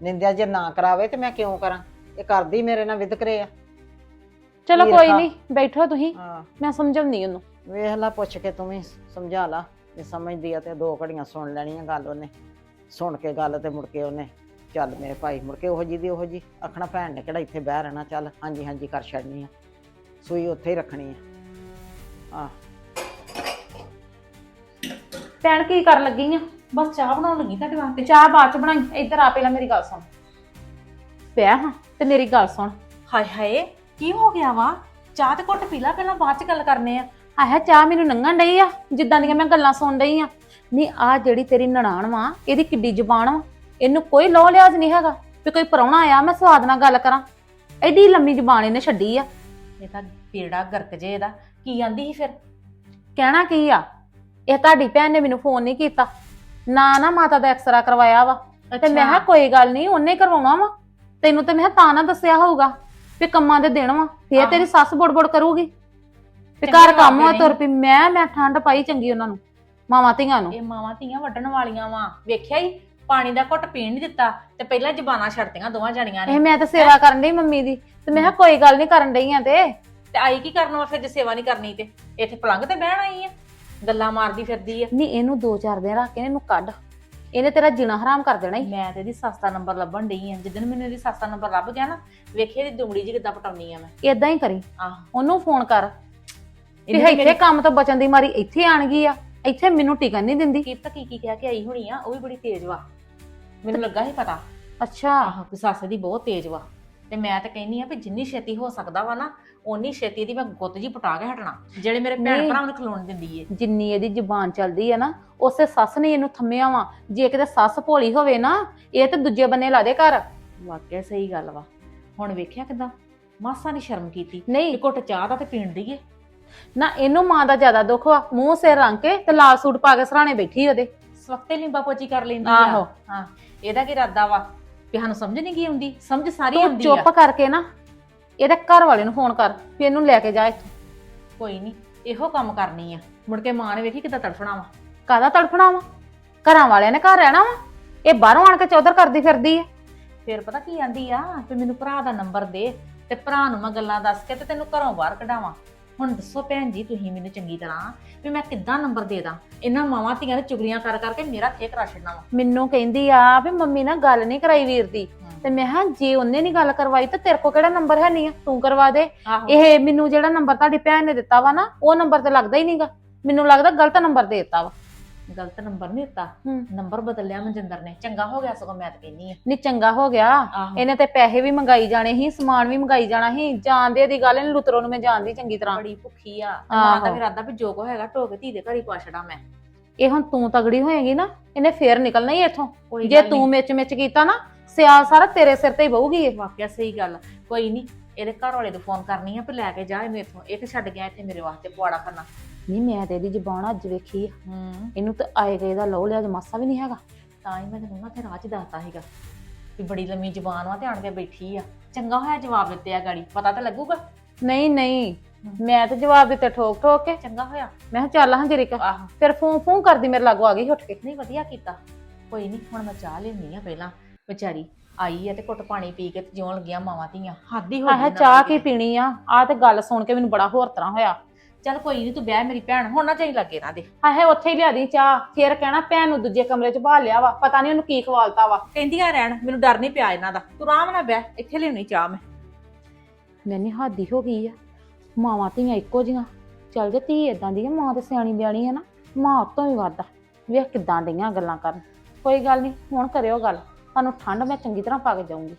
ਨਿੰਦਿਆ ਜੇ ਨਾ ਕਰਾਵੇ ਤੇ ਮੈਂ ਕਿਉਂ ਕਰਾਂ? ਇਹ ਕਰਦੀ ਮੇਰੇ ਨਾਲ ਵਿਦਕਰੇ ਆ। ਚਲੋ ਕੋਈ ਰੱਖਾਂ? ਨਹੀਂ ਬੈਠੋ ਤੁਸੀਂ। ਹਾਂ। ਮੈਂ ਸਮਝਾਉਂਦੀ ਉਹਨੂੰ। ਵੇਖ ਲਾ ਪੁੱਛ ਕੇ ਤੂੰ ਵੀ ਸਮਝਾ ਲਾ। ਜੇ ਸਮਝਦੀ ਆ ਤੇ ਦੋ ਘੜੀਆਂ ਸੁਣ ਲੈਣੀਆਂ ਗੱਲ ਉਹਨੇ। ਸੁਣ ਕੇ ਗੱਲ ਤੇ ਮੁੜ ਕੇ ਉਹਨੇ। ਚੱਲ ਮੇਰੇ ਭਾਈ ਮੁੜ ਕੇ ਉਹੋ ਜੀ ਦੀ ਉਹੋ ਜੀ ਆਖਣਾ ਭੈਣ ਨੇ ਕਿਹੜਾ ਇੱਥੇ ਬਹਿ ਰਹਿਣਾ ਚੱਲ ਹਾਂਜੀ ਹਾਂਜੀ ਕਰ ਛੱਡਣੀ ਆ। ਸੂਈ ਉੱਥੇ ਹੀ ਰੱਖਣੀ ਆ। ਆ ਭੈਣ ਕੀ ਕਰਨ ਲੱਗੀ ਆ? ਬਸ ਚਾਹ ਬਣਾਉਣ ਲੱਗੀ ਤੁਹਾਡੇ ਵਾਸਤੇ। ਚਾਹ ਬਾਅਦ ਚ ਬਣਾਈ। ਇੱਧਰ ਆ ਪਹਿਲਾਂ ਮੇਰੀ ਗੱਲ ਸੁਣ। ਪਿਆ ਹਾਂ ਤੇ ਮੇਰੀ ਗੱਲ ਸੁਣ। ਹਾਏ ਹਾਏ ਕੀ ਹੋ ਗਿਆ ਵਾ? ਚਾਹ ਤੇ ਘੁੱਟ ਪੀ ਲਾ ਪਹਿਲਾਂ ਬਾਅਦ ਚ ਗੱਲ ਕਰਨੇ ਆ। ਆਹ ਚਾਹ ਮੈਨੂੰ ਨੰਗਣ ਡਈ ਆ ਜਿੱਦਾਂ ਦੀਆਂ ਮੈਂ ਗੱਲਾਂ ਸੁਣ ਡਈ ਆ। ਨਹੀਂ ਆ ਜਿਹੜੀ ਤੇਰੀ ਨਨਾਣ ਵਾ ਇਹਦੀ ਕਿੱਡੀ ਜ਼ੁਬਾਨ ਵਾ ਇਹਨੂੰ ਕੋਈ ਲੋਹ ਲਿਆਜ਼ ਨਹੀਂ ਹੈਗਾ ਵੀ ਕੋਈ ਪਰੌਣਾ ਆਇਆ ਮੈਂ ਸਵਾਦ ਨਾਲ ਗੱਲ ਕਰਾਂ। ਐਡੀ ਲੰਮੀ ਜ਼ੁਬਾਨ ਇਹਨੇ ਛੱਡੀ ਆ। ਇਹ ਤਾਂ ਪੀੜਾ ਗਰਕ ਜੇ ਇਹਦਾ। ਕੀ ਆਂਦੀ ਸੀ ਫਿਰ? ਕਹਿਣਾ ਕੀ ਆ? ਇਹ ਤੁਹਾਡੀ ਭੈਣ ਨੇ ਮੈਨੂੰ ਫੋਨ ਨਹੀਂ ਕੀਤਾ। ਨਾ ਨਾ ਮਾਤਾ ਦਾ ਐਕਸਰਾ ਕਰਵਾਇਆ ਵਾ। ਤੇ ਮੈਂ ਕਿਹਾ ਕੋਈ ਗੱਲ ਨਹੀਂ ਉਹਨੇ ਕਰਵਾਉਣਾ ਵਾ। ਤੈਨੂੰ ਤੇ ਮੈਂ ਕਿਹਾ ਤਾਂ ਨਾ ਦੱਸਿਆ ਹੋਊਗਾ ਵੀ ਕੰਮਾਂ ਦੇ ਦਿਨ ਵਾ। ਫੇਰ। ਤੇਰੀ ਸੱਸ ਬੁੜ-ਬੁੜ ਕਰੂਗੀ। ਤੇ ਘਰ ਕੰਮ ਆ ਤੁਰ। ਪਈ। ਮੈਂ ਮੈਂ ਠੰਡ ਪਾਈ ਚੰਗੀ ਉਹਨਾਂ ਨੂੰ। ਮਾਵਾਂ ਧੀਆਂ ਨੂੰ। ਇਹ ਮਾਵਾਂ ਧੀਆਂ ਵੱਢਣ ਵਾਲੀਆਂ ਵਾ। ਵੇਖਿਆ ਹੀ ਪਾਣੀ ਦਾ ਘੁੱਟ ਪੀਣ ਨਹੀਂ ਦਿੱਤਾ ਤੇ ਪਹਿਲਾਂ ਜ਼ਬਾਨਾਂ ਛੱਡਤੀਆਂ ਦੋਵਾਂ ਜਣੀਆਂ ਇਹ ਨੇ ਮੈਂ ਤਾਂ ਸੇਵਾ ਕਰਨ ਡਈ ਮੰਮੀ ਦੀ ਤੇ ਮੈਂ ਕਿਹਾ ਕੋਈ ਗੱਲ ਨਹੀਂ ਕਰਨ ਡਈ ਆ ਤੇ। ਤੇ ਆਈ ਕੀ ਕਰਨ ਵਾ ਫਿਰ ਜੇ ਸੇਵਾ ਨਹੀਂ ਕਰਨੀ ਤੇ? ਇੱਥੇ ਪਲੰਗ ਤੇ ਬਹਿਣ ਆਈ ਆ ਗੱਲਾਂ ਮਾਰਦੀ ਫਿਰਦੀ ਆ। ਨਹੀਂ ਇਹਨੂੰ ਦੋ ਚਾਰ ਦਿਨ ਰੱਖ ਕੇ ਇਹਨੂੰ ਕੱਢ। ਇਹਨੇ ਤੇਰਾ ਜੀਣਾ ਹਰਾਮ ਕਰ ਦੇਣਾ ਈ। ਮੈਂ ਤੇ ਇਹਦੀ ਸੱਸ ਦਾ ਨੰਬਰ ਲੱਭਣ ਡਈ ਆ। ਜਿੱਦਣ ਮੈਨੂੰ ਇਹਦੀ ਸੱਸ ਦਾ ਨੰਬਰ ਲੱਭ ਗਿਆ ਨਾ ਵੇਖੇ ਇਹਦੀ ਦੁੰਗੜੀ ਜੀ ਕਿੱਦਾਂ ਪਟਾਉਣੀ ਆ ਮੈਂ। ਇਦਾਂ ਹੀ ਕਰੀ। ਆਹ। ਉਹਨੂੰ ਫੋਨ ਕਰ। ਵੀ ਇਹਨੇ ਇੱਥੇ ਕੰਮ ਤੋਂ ਬਚਣ ਦੀ ਮਾਰੀ ਇੱਥੇ ਆਣ ਗਈ ਆ। ਇੱਥੇ ਮੈਨੂੰ ਟਿਕਣ ਨਹੀਂ ਦਿੰਦੀ। ਕੀ ਪਤਾ ਕੀ ਕੀ ਕਹਿ ਕੇ ਆਈ ਹੋਣੀ ਆ ਉਹ ਵੀ ਬੜੀ ਤੇਜ਼ ਵਾ। ਮੈਨੂੰ ਲੱਗਾ ਸੀ ਪਤਾ। ਅੱਛਾ ਆਹੋ ਕਿ ਸੱਸ ਦੀ ਬਹੁਤ ਤੇਜ਼ ਵਾ। ਤੇ ਮੈਂ ਤਾਂ ਕਹਿੰਨੀ ਆ ਵੀ ਜਿੰਨੀ ਛੇਤੀ ਹੋ ਸਕਦਾ ਵਾ ਨਾ ਓਨੀ ਛੇਤੀ ਦੀ ਮੈਂ ਗੁੱਤ ਜੀ ਪਟਾ ਕੇ ਹਟਣਾ। ਜਿਹੜੇ ਮੇਰੇ ਭੈਣ ਨਹੀਂ। ਭਰਾਵਾਂ ਨੂੰ ਖਲੋਣ ਦਿੰਦੀ ਏ। ਜਿੰਨੀ ਇਹਦੀ ਜ਼ੁਬਾਨ ਚੱਲਦੀ ਆ ਨਾ ਉਸੇ ਸੱਸ ਨੇ ਇਹਨੂੰ ਥੰਮਿਆ ਵਾ। ਜੇ ਕਿਤੇ ਸੱਸ ਭੋਲੀ ਹੋਵੇ ਨਾ ਇਹ ਤੇ ਦੂਜੇ ਬੰਨੇ ਲਾ ਦੇ ਘਰ। ਵਾਕਿਆ ਸਹੀ ਗੱਲ ਵਾ। ਹੁਣ ਵੇਖਿਆ ਕਿਦਾਂ? ਮਾਸਾ ਨੇ ਸ਼ਰਮ ਕੀਤੀ। ਨਹੀਂ। ਘੁੱਟ ਚਾਹ ਦਾ ਤੇ ਪੀਣ ਦਈਏ ਨਾ ਇਹਨੂੰ ਮਾਂ ਦਾ ਜ਼ਿਆਦਾ ਦੁੱਖ ਵਾ। ਮੂੰਹ ਸਿਰ ਰੰਗ ਕੇ ਤੇ ਲਾਲ ਸੂਟ ਪਾ ਕੇ ਸਰਾਣੇ ਬੈਠੀ ਉਹਦੇ। ਸਵਖਤੇ ਲਿੰਬਾ ਪੋਚੀ ਕਰ ਲੈਂਦੀ ਆਹੋ। ਆ ਹਾਂ। ਇਹਦਾ ਕੀ ਇਰਾਦਾ ਵਾ? ਵੀ ਸਾਨੂੰ ਸਮਝ ਨਹੀਂ ਗਈ ਆਉਂਦੀ ਸਮਝ ਸਾਰੀ ਤੂੰ ਆਉਂਦੀ ਆ। ਚੁੱਪ ਕਰਕੇ ਨਾ ਇਹਦੇ ਘਰ ਵਾਲੇ ਨੂੰ ਫੋਨ ਕਰ ਵੀ ਇਹਨੂੰ ਲੈ ਕੇ ਜਾ ਇੱਥੋਂ। ਕੋਈ ਨਹੀਂ ਇਹੋ ਕੰਮ ਕਰਨੀ ਆ। ਮੁੜ ਕੇ ਮਾਂ ਨੇ ਵੇਖੀ ਕਿਦਾਂ ਤੜਫਣਾ ਵਾ। ਕਾਹਦਾ ਤੜਫਣਾ ਵਾ? ਘਰਾਂ ਵਾਲਿਆਂ ਨੇ ਘਰ ਰਹਿਣਾ ਵਾ? ਇਹ ਬਾਹਰੋਂ ਆਣ ਕੇ ਚੌਧਰ ਕਰਦੀ ਫਿਰਦੀ ਆ। ਫਿਰ ਪਤਾ ਕੀ ਆਂਦੀ ਆ? ਵੀ ਮੈਨੂੰ ਭਰਾ ਦਾ ਨੰਬਰ ਦੇ ਤੇ ਭਰਾ ਨੂੰ ਮੈਂ ਗੱਲਾਂ ਦੱਸ ਕੇ ਤੇ ਤੈਨੂੰ ਘਰੋਂ ਬਾਹਰ ਕਢਾਵਾਂ। ਹੁਣ ਦੱਸੋ ਭੈਣ ਜੀ ਤੁਸੀਂ ਮੈਨੂੰ ਚੰਗੀ ਤਰ੍ਹਾਂ ਵੀ ਮੈਂ ਕਿੱਦਾਂ ਨੰਬਰ ਦੇ ਦਾਂ? ਇਹਨਾਂ ਮਾਵਾਂ ਧੀਆਂ ਨੇ ਚੁਗਲੀਆਂ ਕਰ ਕਰਕੇ ਮੇਰਾ ਠੇਕ ਕਰਾ ਛੱਡਣਾ ਵਾ। ਮੈਨੂੰ ਕਹਿੰਦੀ ਆ ਵੀ ਮੰਮੀ ਨਾਲ ਗੱਲ ਨਹੀਂ ਕਰਾਈ ਵੀਰ ਦੀ। ਤੇ ਮੈਂ ਹਾਂ ਜੇ ਉਹਨੇ ਨਹੀਂ ਗੱਲ ਕਰਵਾਈ ਤਾਂ ਤੇਰੇ ਕੋ ਕਿਹੜਾ ਨੰਬਰ ਹੈ ਨਹੀਂ ਆ? ਤੂੰ ਕਰਵਾ ਦੇ। ਆਹੋ। ਇਹ ਮੈਨੂੰ ਜਿਹੜਾ ਨੰਬਰ ਤੁਹਾਡੀ ਭੈਣ ਨੇ ਦਿੱਤਾ ਵਾ ਨਾ ਉਹ ਨੰਬਰ ਤੇ ਲੱਗਦਾ ਹੀ ਨਹੀਂਗਾ ਮੈਨੂੰ ਲੱਗਦਾ ਗਲਤ ਨੰਬਰ ਦੇ ਦਿੱਤਾ ਵਾ। ਗਲਤ ਨੰਬਰ ਨਹੀਂ ਦਿੱਤਾ ਹੂੰ। ਨੰਬਰ ਬਦਲ ਲਿਆ ਮਨਜਿੰਦਰ ਨੇ। ਚੰਗਾ ਹੋ ਗਿਆ ਸਗੋਂ ਮੈਂ ਤਾਂ ਕਹਿੰਨੀ ਆ ਨਹੀਂ ਚੰਗਾ ਹੋ ਗਿਆ। ਆਹੋ। ਇਹਨੇ ਤੇ ਪੈਸੇ ਵੀ ਮੰਗਾਈ ਜਾਣੇ ਸੀ ਸਮਾਨ ਵੀ ਮੰਗਾਈ ਜਾਣਾ ਸੀ। ਜਾਣਦੇ ਦੀ ਗੱਲ ਇਹਨੂੰ ਲੁਤਰੋ ਨੂੰ ਮੈਂ ਜਾਣਦੀ ਚੰਗੀ ਤਰ੍ਹਾਂ। ਬੜੀ ਭੁੱਖੀ ਆ। ਤੇ ਮਾਂ ਦਾ ਆਹੋ। ਵੀ ਜੋ ਕੋ ਹੈਗਾ ਢੋਕ ਧੀ ਦੇ ਘਰ ਹੀ ਪਾ ਮੈਂ। ਇਹ ਹੁਣ ਤੂੰ ਤਗੜੀ ਹੋਏਗੀ ਨਾ ਇਹਨੇ ਫੇਰ ਨਿਕਲਣਾ ਹੀ ਇੱਥੋਂ। ਕੋਈ ਜੇ ਗੱਲ ਤੂੰ। ਮਿਚ ਮਿਚ ਕੀਤਾ ਨਾ ਸਿਆਲ ਸਾਰਾ ਤੇਰੇ ਸਿਰ ਤੇ ਹੀ ਬਹੂਗੀ ਇਹ। ਵਾਕਿਆ ਸਹੀ ਗੱਲ। ਕੋਈ ਨਹੀਂ ਇਹਦੇ ਘਰ ਵਾਲੇ ਨੂੰ ਫੋਨ ਕਰਨੀ ਆ ਵੀ ਲੈ ਕੇ ਜਾ ਇਹਨੂੰ ਇੱਥੋਂ। ਇੱਕ ਛੱਡ ਗਿਆ ਇੱਥੇ ਮੇਰੇ ਵਾਸਤੇ ਪੁਆੜਾ ਕਰਨਾ ਨਹੀਂ ਮੈਂ ਤੇ ਇਹਦੀ ਜ਼ਬਾਨ ਅੱਜ ਵੇਖੀ ਆ। ਹੂੰ। ਇਹਨੂੰ ਤਾਂ ਆਏ ਗਏ ਦਾ ਲਹੂ ਲਿਆ ਮਾਸਾ ਵੀ ਨਹੀਂ ਹੈਗਾ। ਤਾਂ ਹੀ ਮੈਂ ਤੈਨੂੰ ਨਾ ਤੇ ਰਾਹ ਚ ਦੱਸਤਾ ਸੀਗਾ ਵੀ ਬੜੀ ਲੰਮੀ ਜ਼ੁਬਾਨ ਵਾ ਤੇ ਆਣ ਕੇ ਬੈਠੀ ਆ। ਚੰਗਾ ਹੋਇਆ ਜਵਾਬ ਦਿੱਤੇ ਆ ਗਾੜੀ ਪਤਾ ਤਾਂ ਲੱਗੂਗਾ? ਨਹੀਂ ਨਹੀਂ। ਮੈਂ ਤਾਂ ਜਵਾਬ ਦਿੱਤੇ ਠੋਕ ਠੋਕ ਕੇ। ਚੰਗਾ ਹੋਇਆ? ਮੈਂ ਕਿਹਾ ਚੱਲ ਹਾਂ ਜਰੀਕਾ। ਆਹੋ। ਫਿਰ ਫੋਨ ਫੋਨ ਕਰਦੀ ਮੇਰੇ ਲਾਗੋ ਆ ਗਈ ਉੱਠ ਕੇ। ਨਹੀਂ ਵਧੀਆ ਕੀਤਾ। ਕੋਈ ਨਹੀਂ ਹੁਣ ਮੈਂ ਚਾਹ ਲੈਣੀ ਆ ਪਹਿਲਾਂ। ਵਿਚਾਰੀ ਆਈ ਆ ਤੇ ਘੁੱਟ ਪਾਣੀ ਪੀ ਕੇ ਤੇ ਜਿਉਂ ਲੱਗੀਆਂ ਮਾਵਾਂ ਧੀਆਂ। ਹੱਦ ਹੀ ਹੋ ਆਹ ਗਈ ਚਾਹ ਨਾਲ ਕੀ। ਪੀਣੀ ਆ? ਆ ਤੇ ਗੱਲ ਸੁਣ ਕੇ ਮੈਨੂੰ ਬੜਾ ਹੋਰ ਤਰ੍ਹਾਂ ਹੋਇਆ। ਚੱਲ ਕੋਈ ਨਹੀਂ ਤੂੰ ਵਿਆਹ ਮੇਰੀ ਭੈਣ, ਹੋਣਾ ਨਾ ਚਾਹੀ ਲੱਗੇ ਨਾ ਦੇ। ਆਹੇ ਉੱਥੇ ਹੀ ਲਿਆ ਦੀ ਚਾਹ, ਫੇਰ ਕਹਿਣਾ ਭੈਣ ਨੂੰ ਦੂਜੇ ਕਮਰੇ 'ਚ ਬਾਹ ਲਿਆ ਵਾ, ਪਤਾ ਨਹੀਂ ਉਹਨੂੰ ਕੀ ਖਵਾਲਤਾ ਵਾ। ਕਹਿੰਦੀਆਂ ਰਹਿਣ, ਮੈਨੂੰ ਡਰ ਨਹੀਂ ਪਿਆ ਇਹਨਾਂ ਦਾ। ਤੂੰ ਆਰਾਮ ਨਾਲ ਬਹਿ, ਇੱਥੇ ਲਿਆਉਣੀ ਚਾਹ ਮੈਂ। ਮੈਨੇ ਹਾਦੀ ਹੋ ਗਈ ਆ। ਮਾਵਾਂ ਧੀਆਂ ਇੱਕੋ ਜੀਆਂ ਚੱਲ ਜੇ ਧੀ ਇਦਾਂ ਦੀ ਆ, ਮਾਂ ਤੇ ਸਿਆਣੀ ਬਿਆਣੀ ਆ ਨਾ, ਮਾਂ ਉਹ ਤੋਂ ਵੀ ਵੱਧ ਆ ਵੇਖ ਕਿਦਾਂ ਡਈਆਂ ਗੱਲਾਂ ਕਰਨ। ਕੋਈ ਗੱਲ ਨਹੀਂ ਹੁਣ ਕਰਿਓ ਗੱਲ। ਤੁਹਾਨੂੰ ਠੰਡ ਮੈਂ ਚੰਗੀ ਤਰ੍ਹਾਂ ਪਾ ਕੇ ਜਾਊਂਗੀ।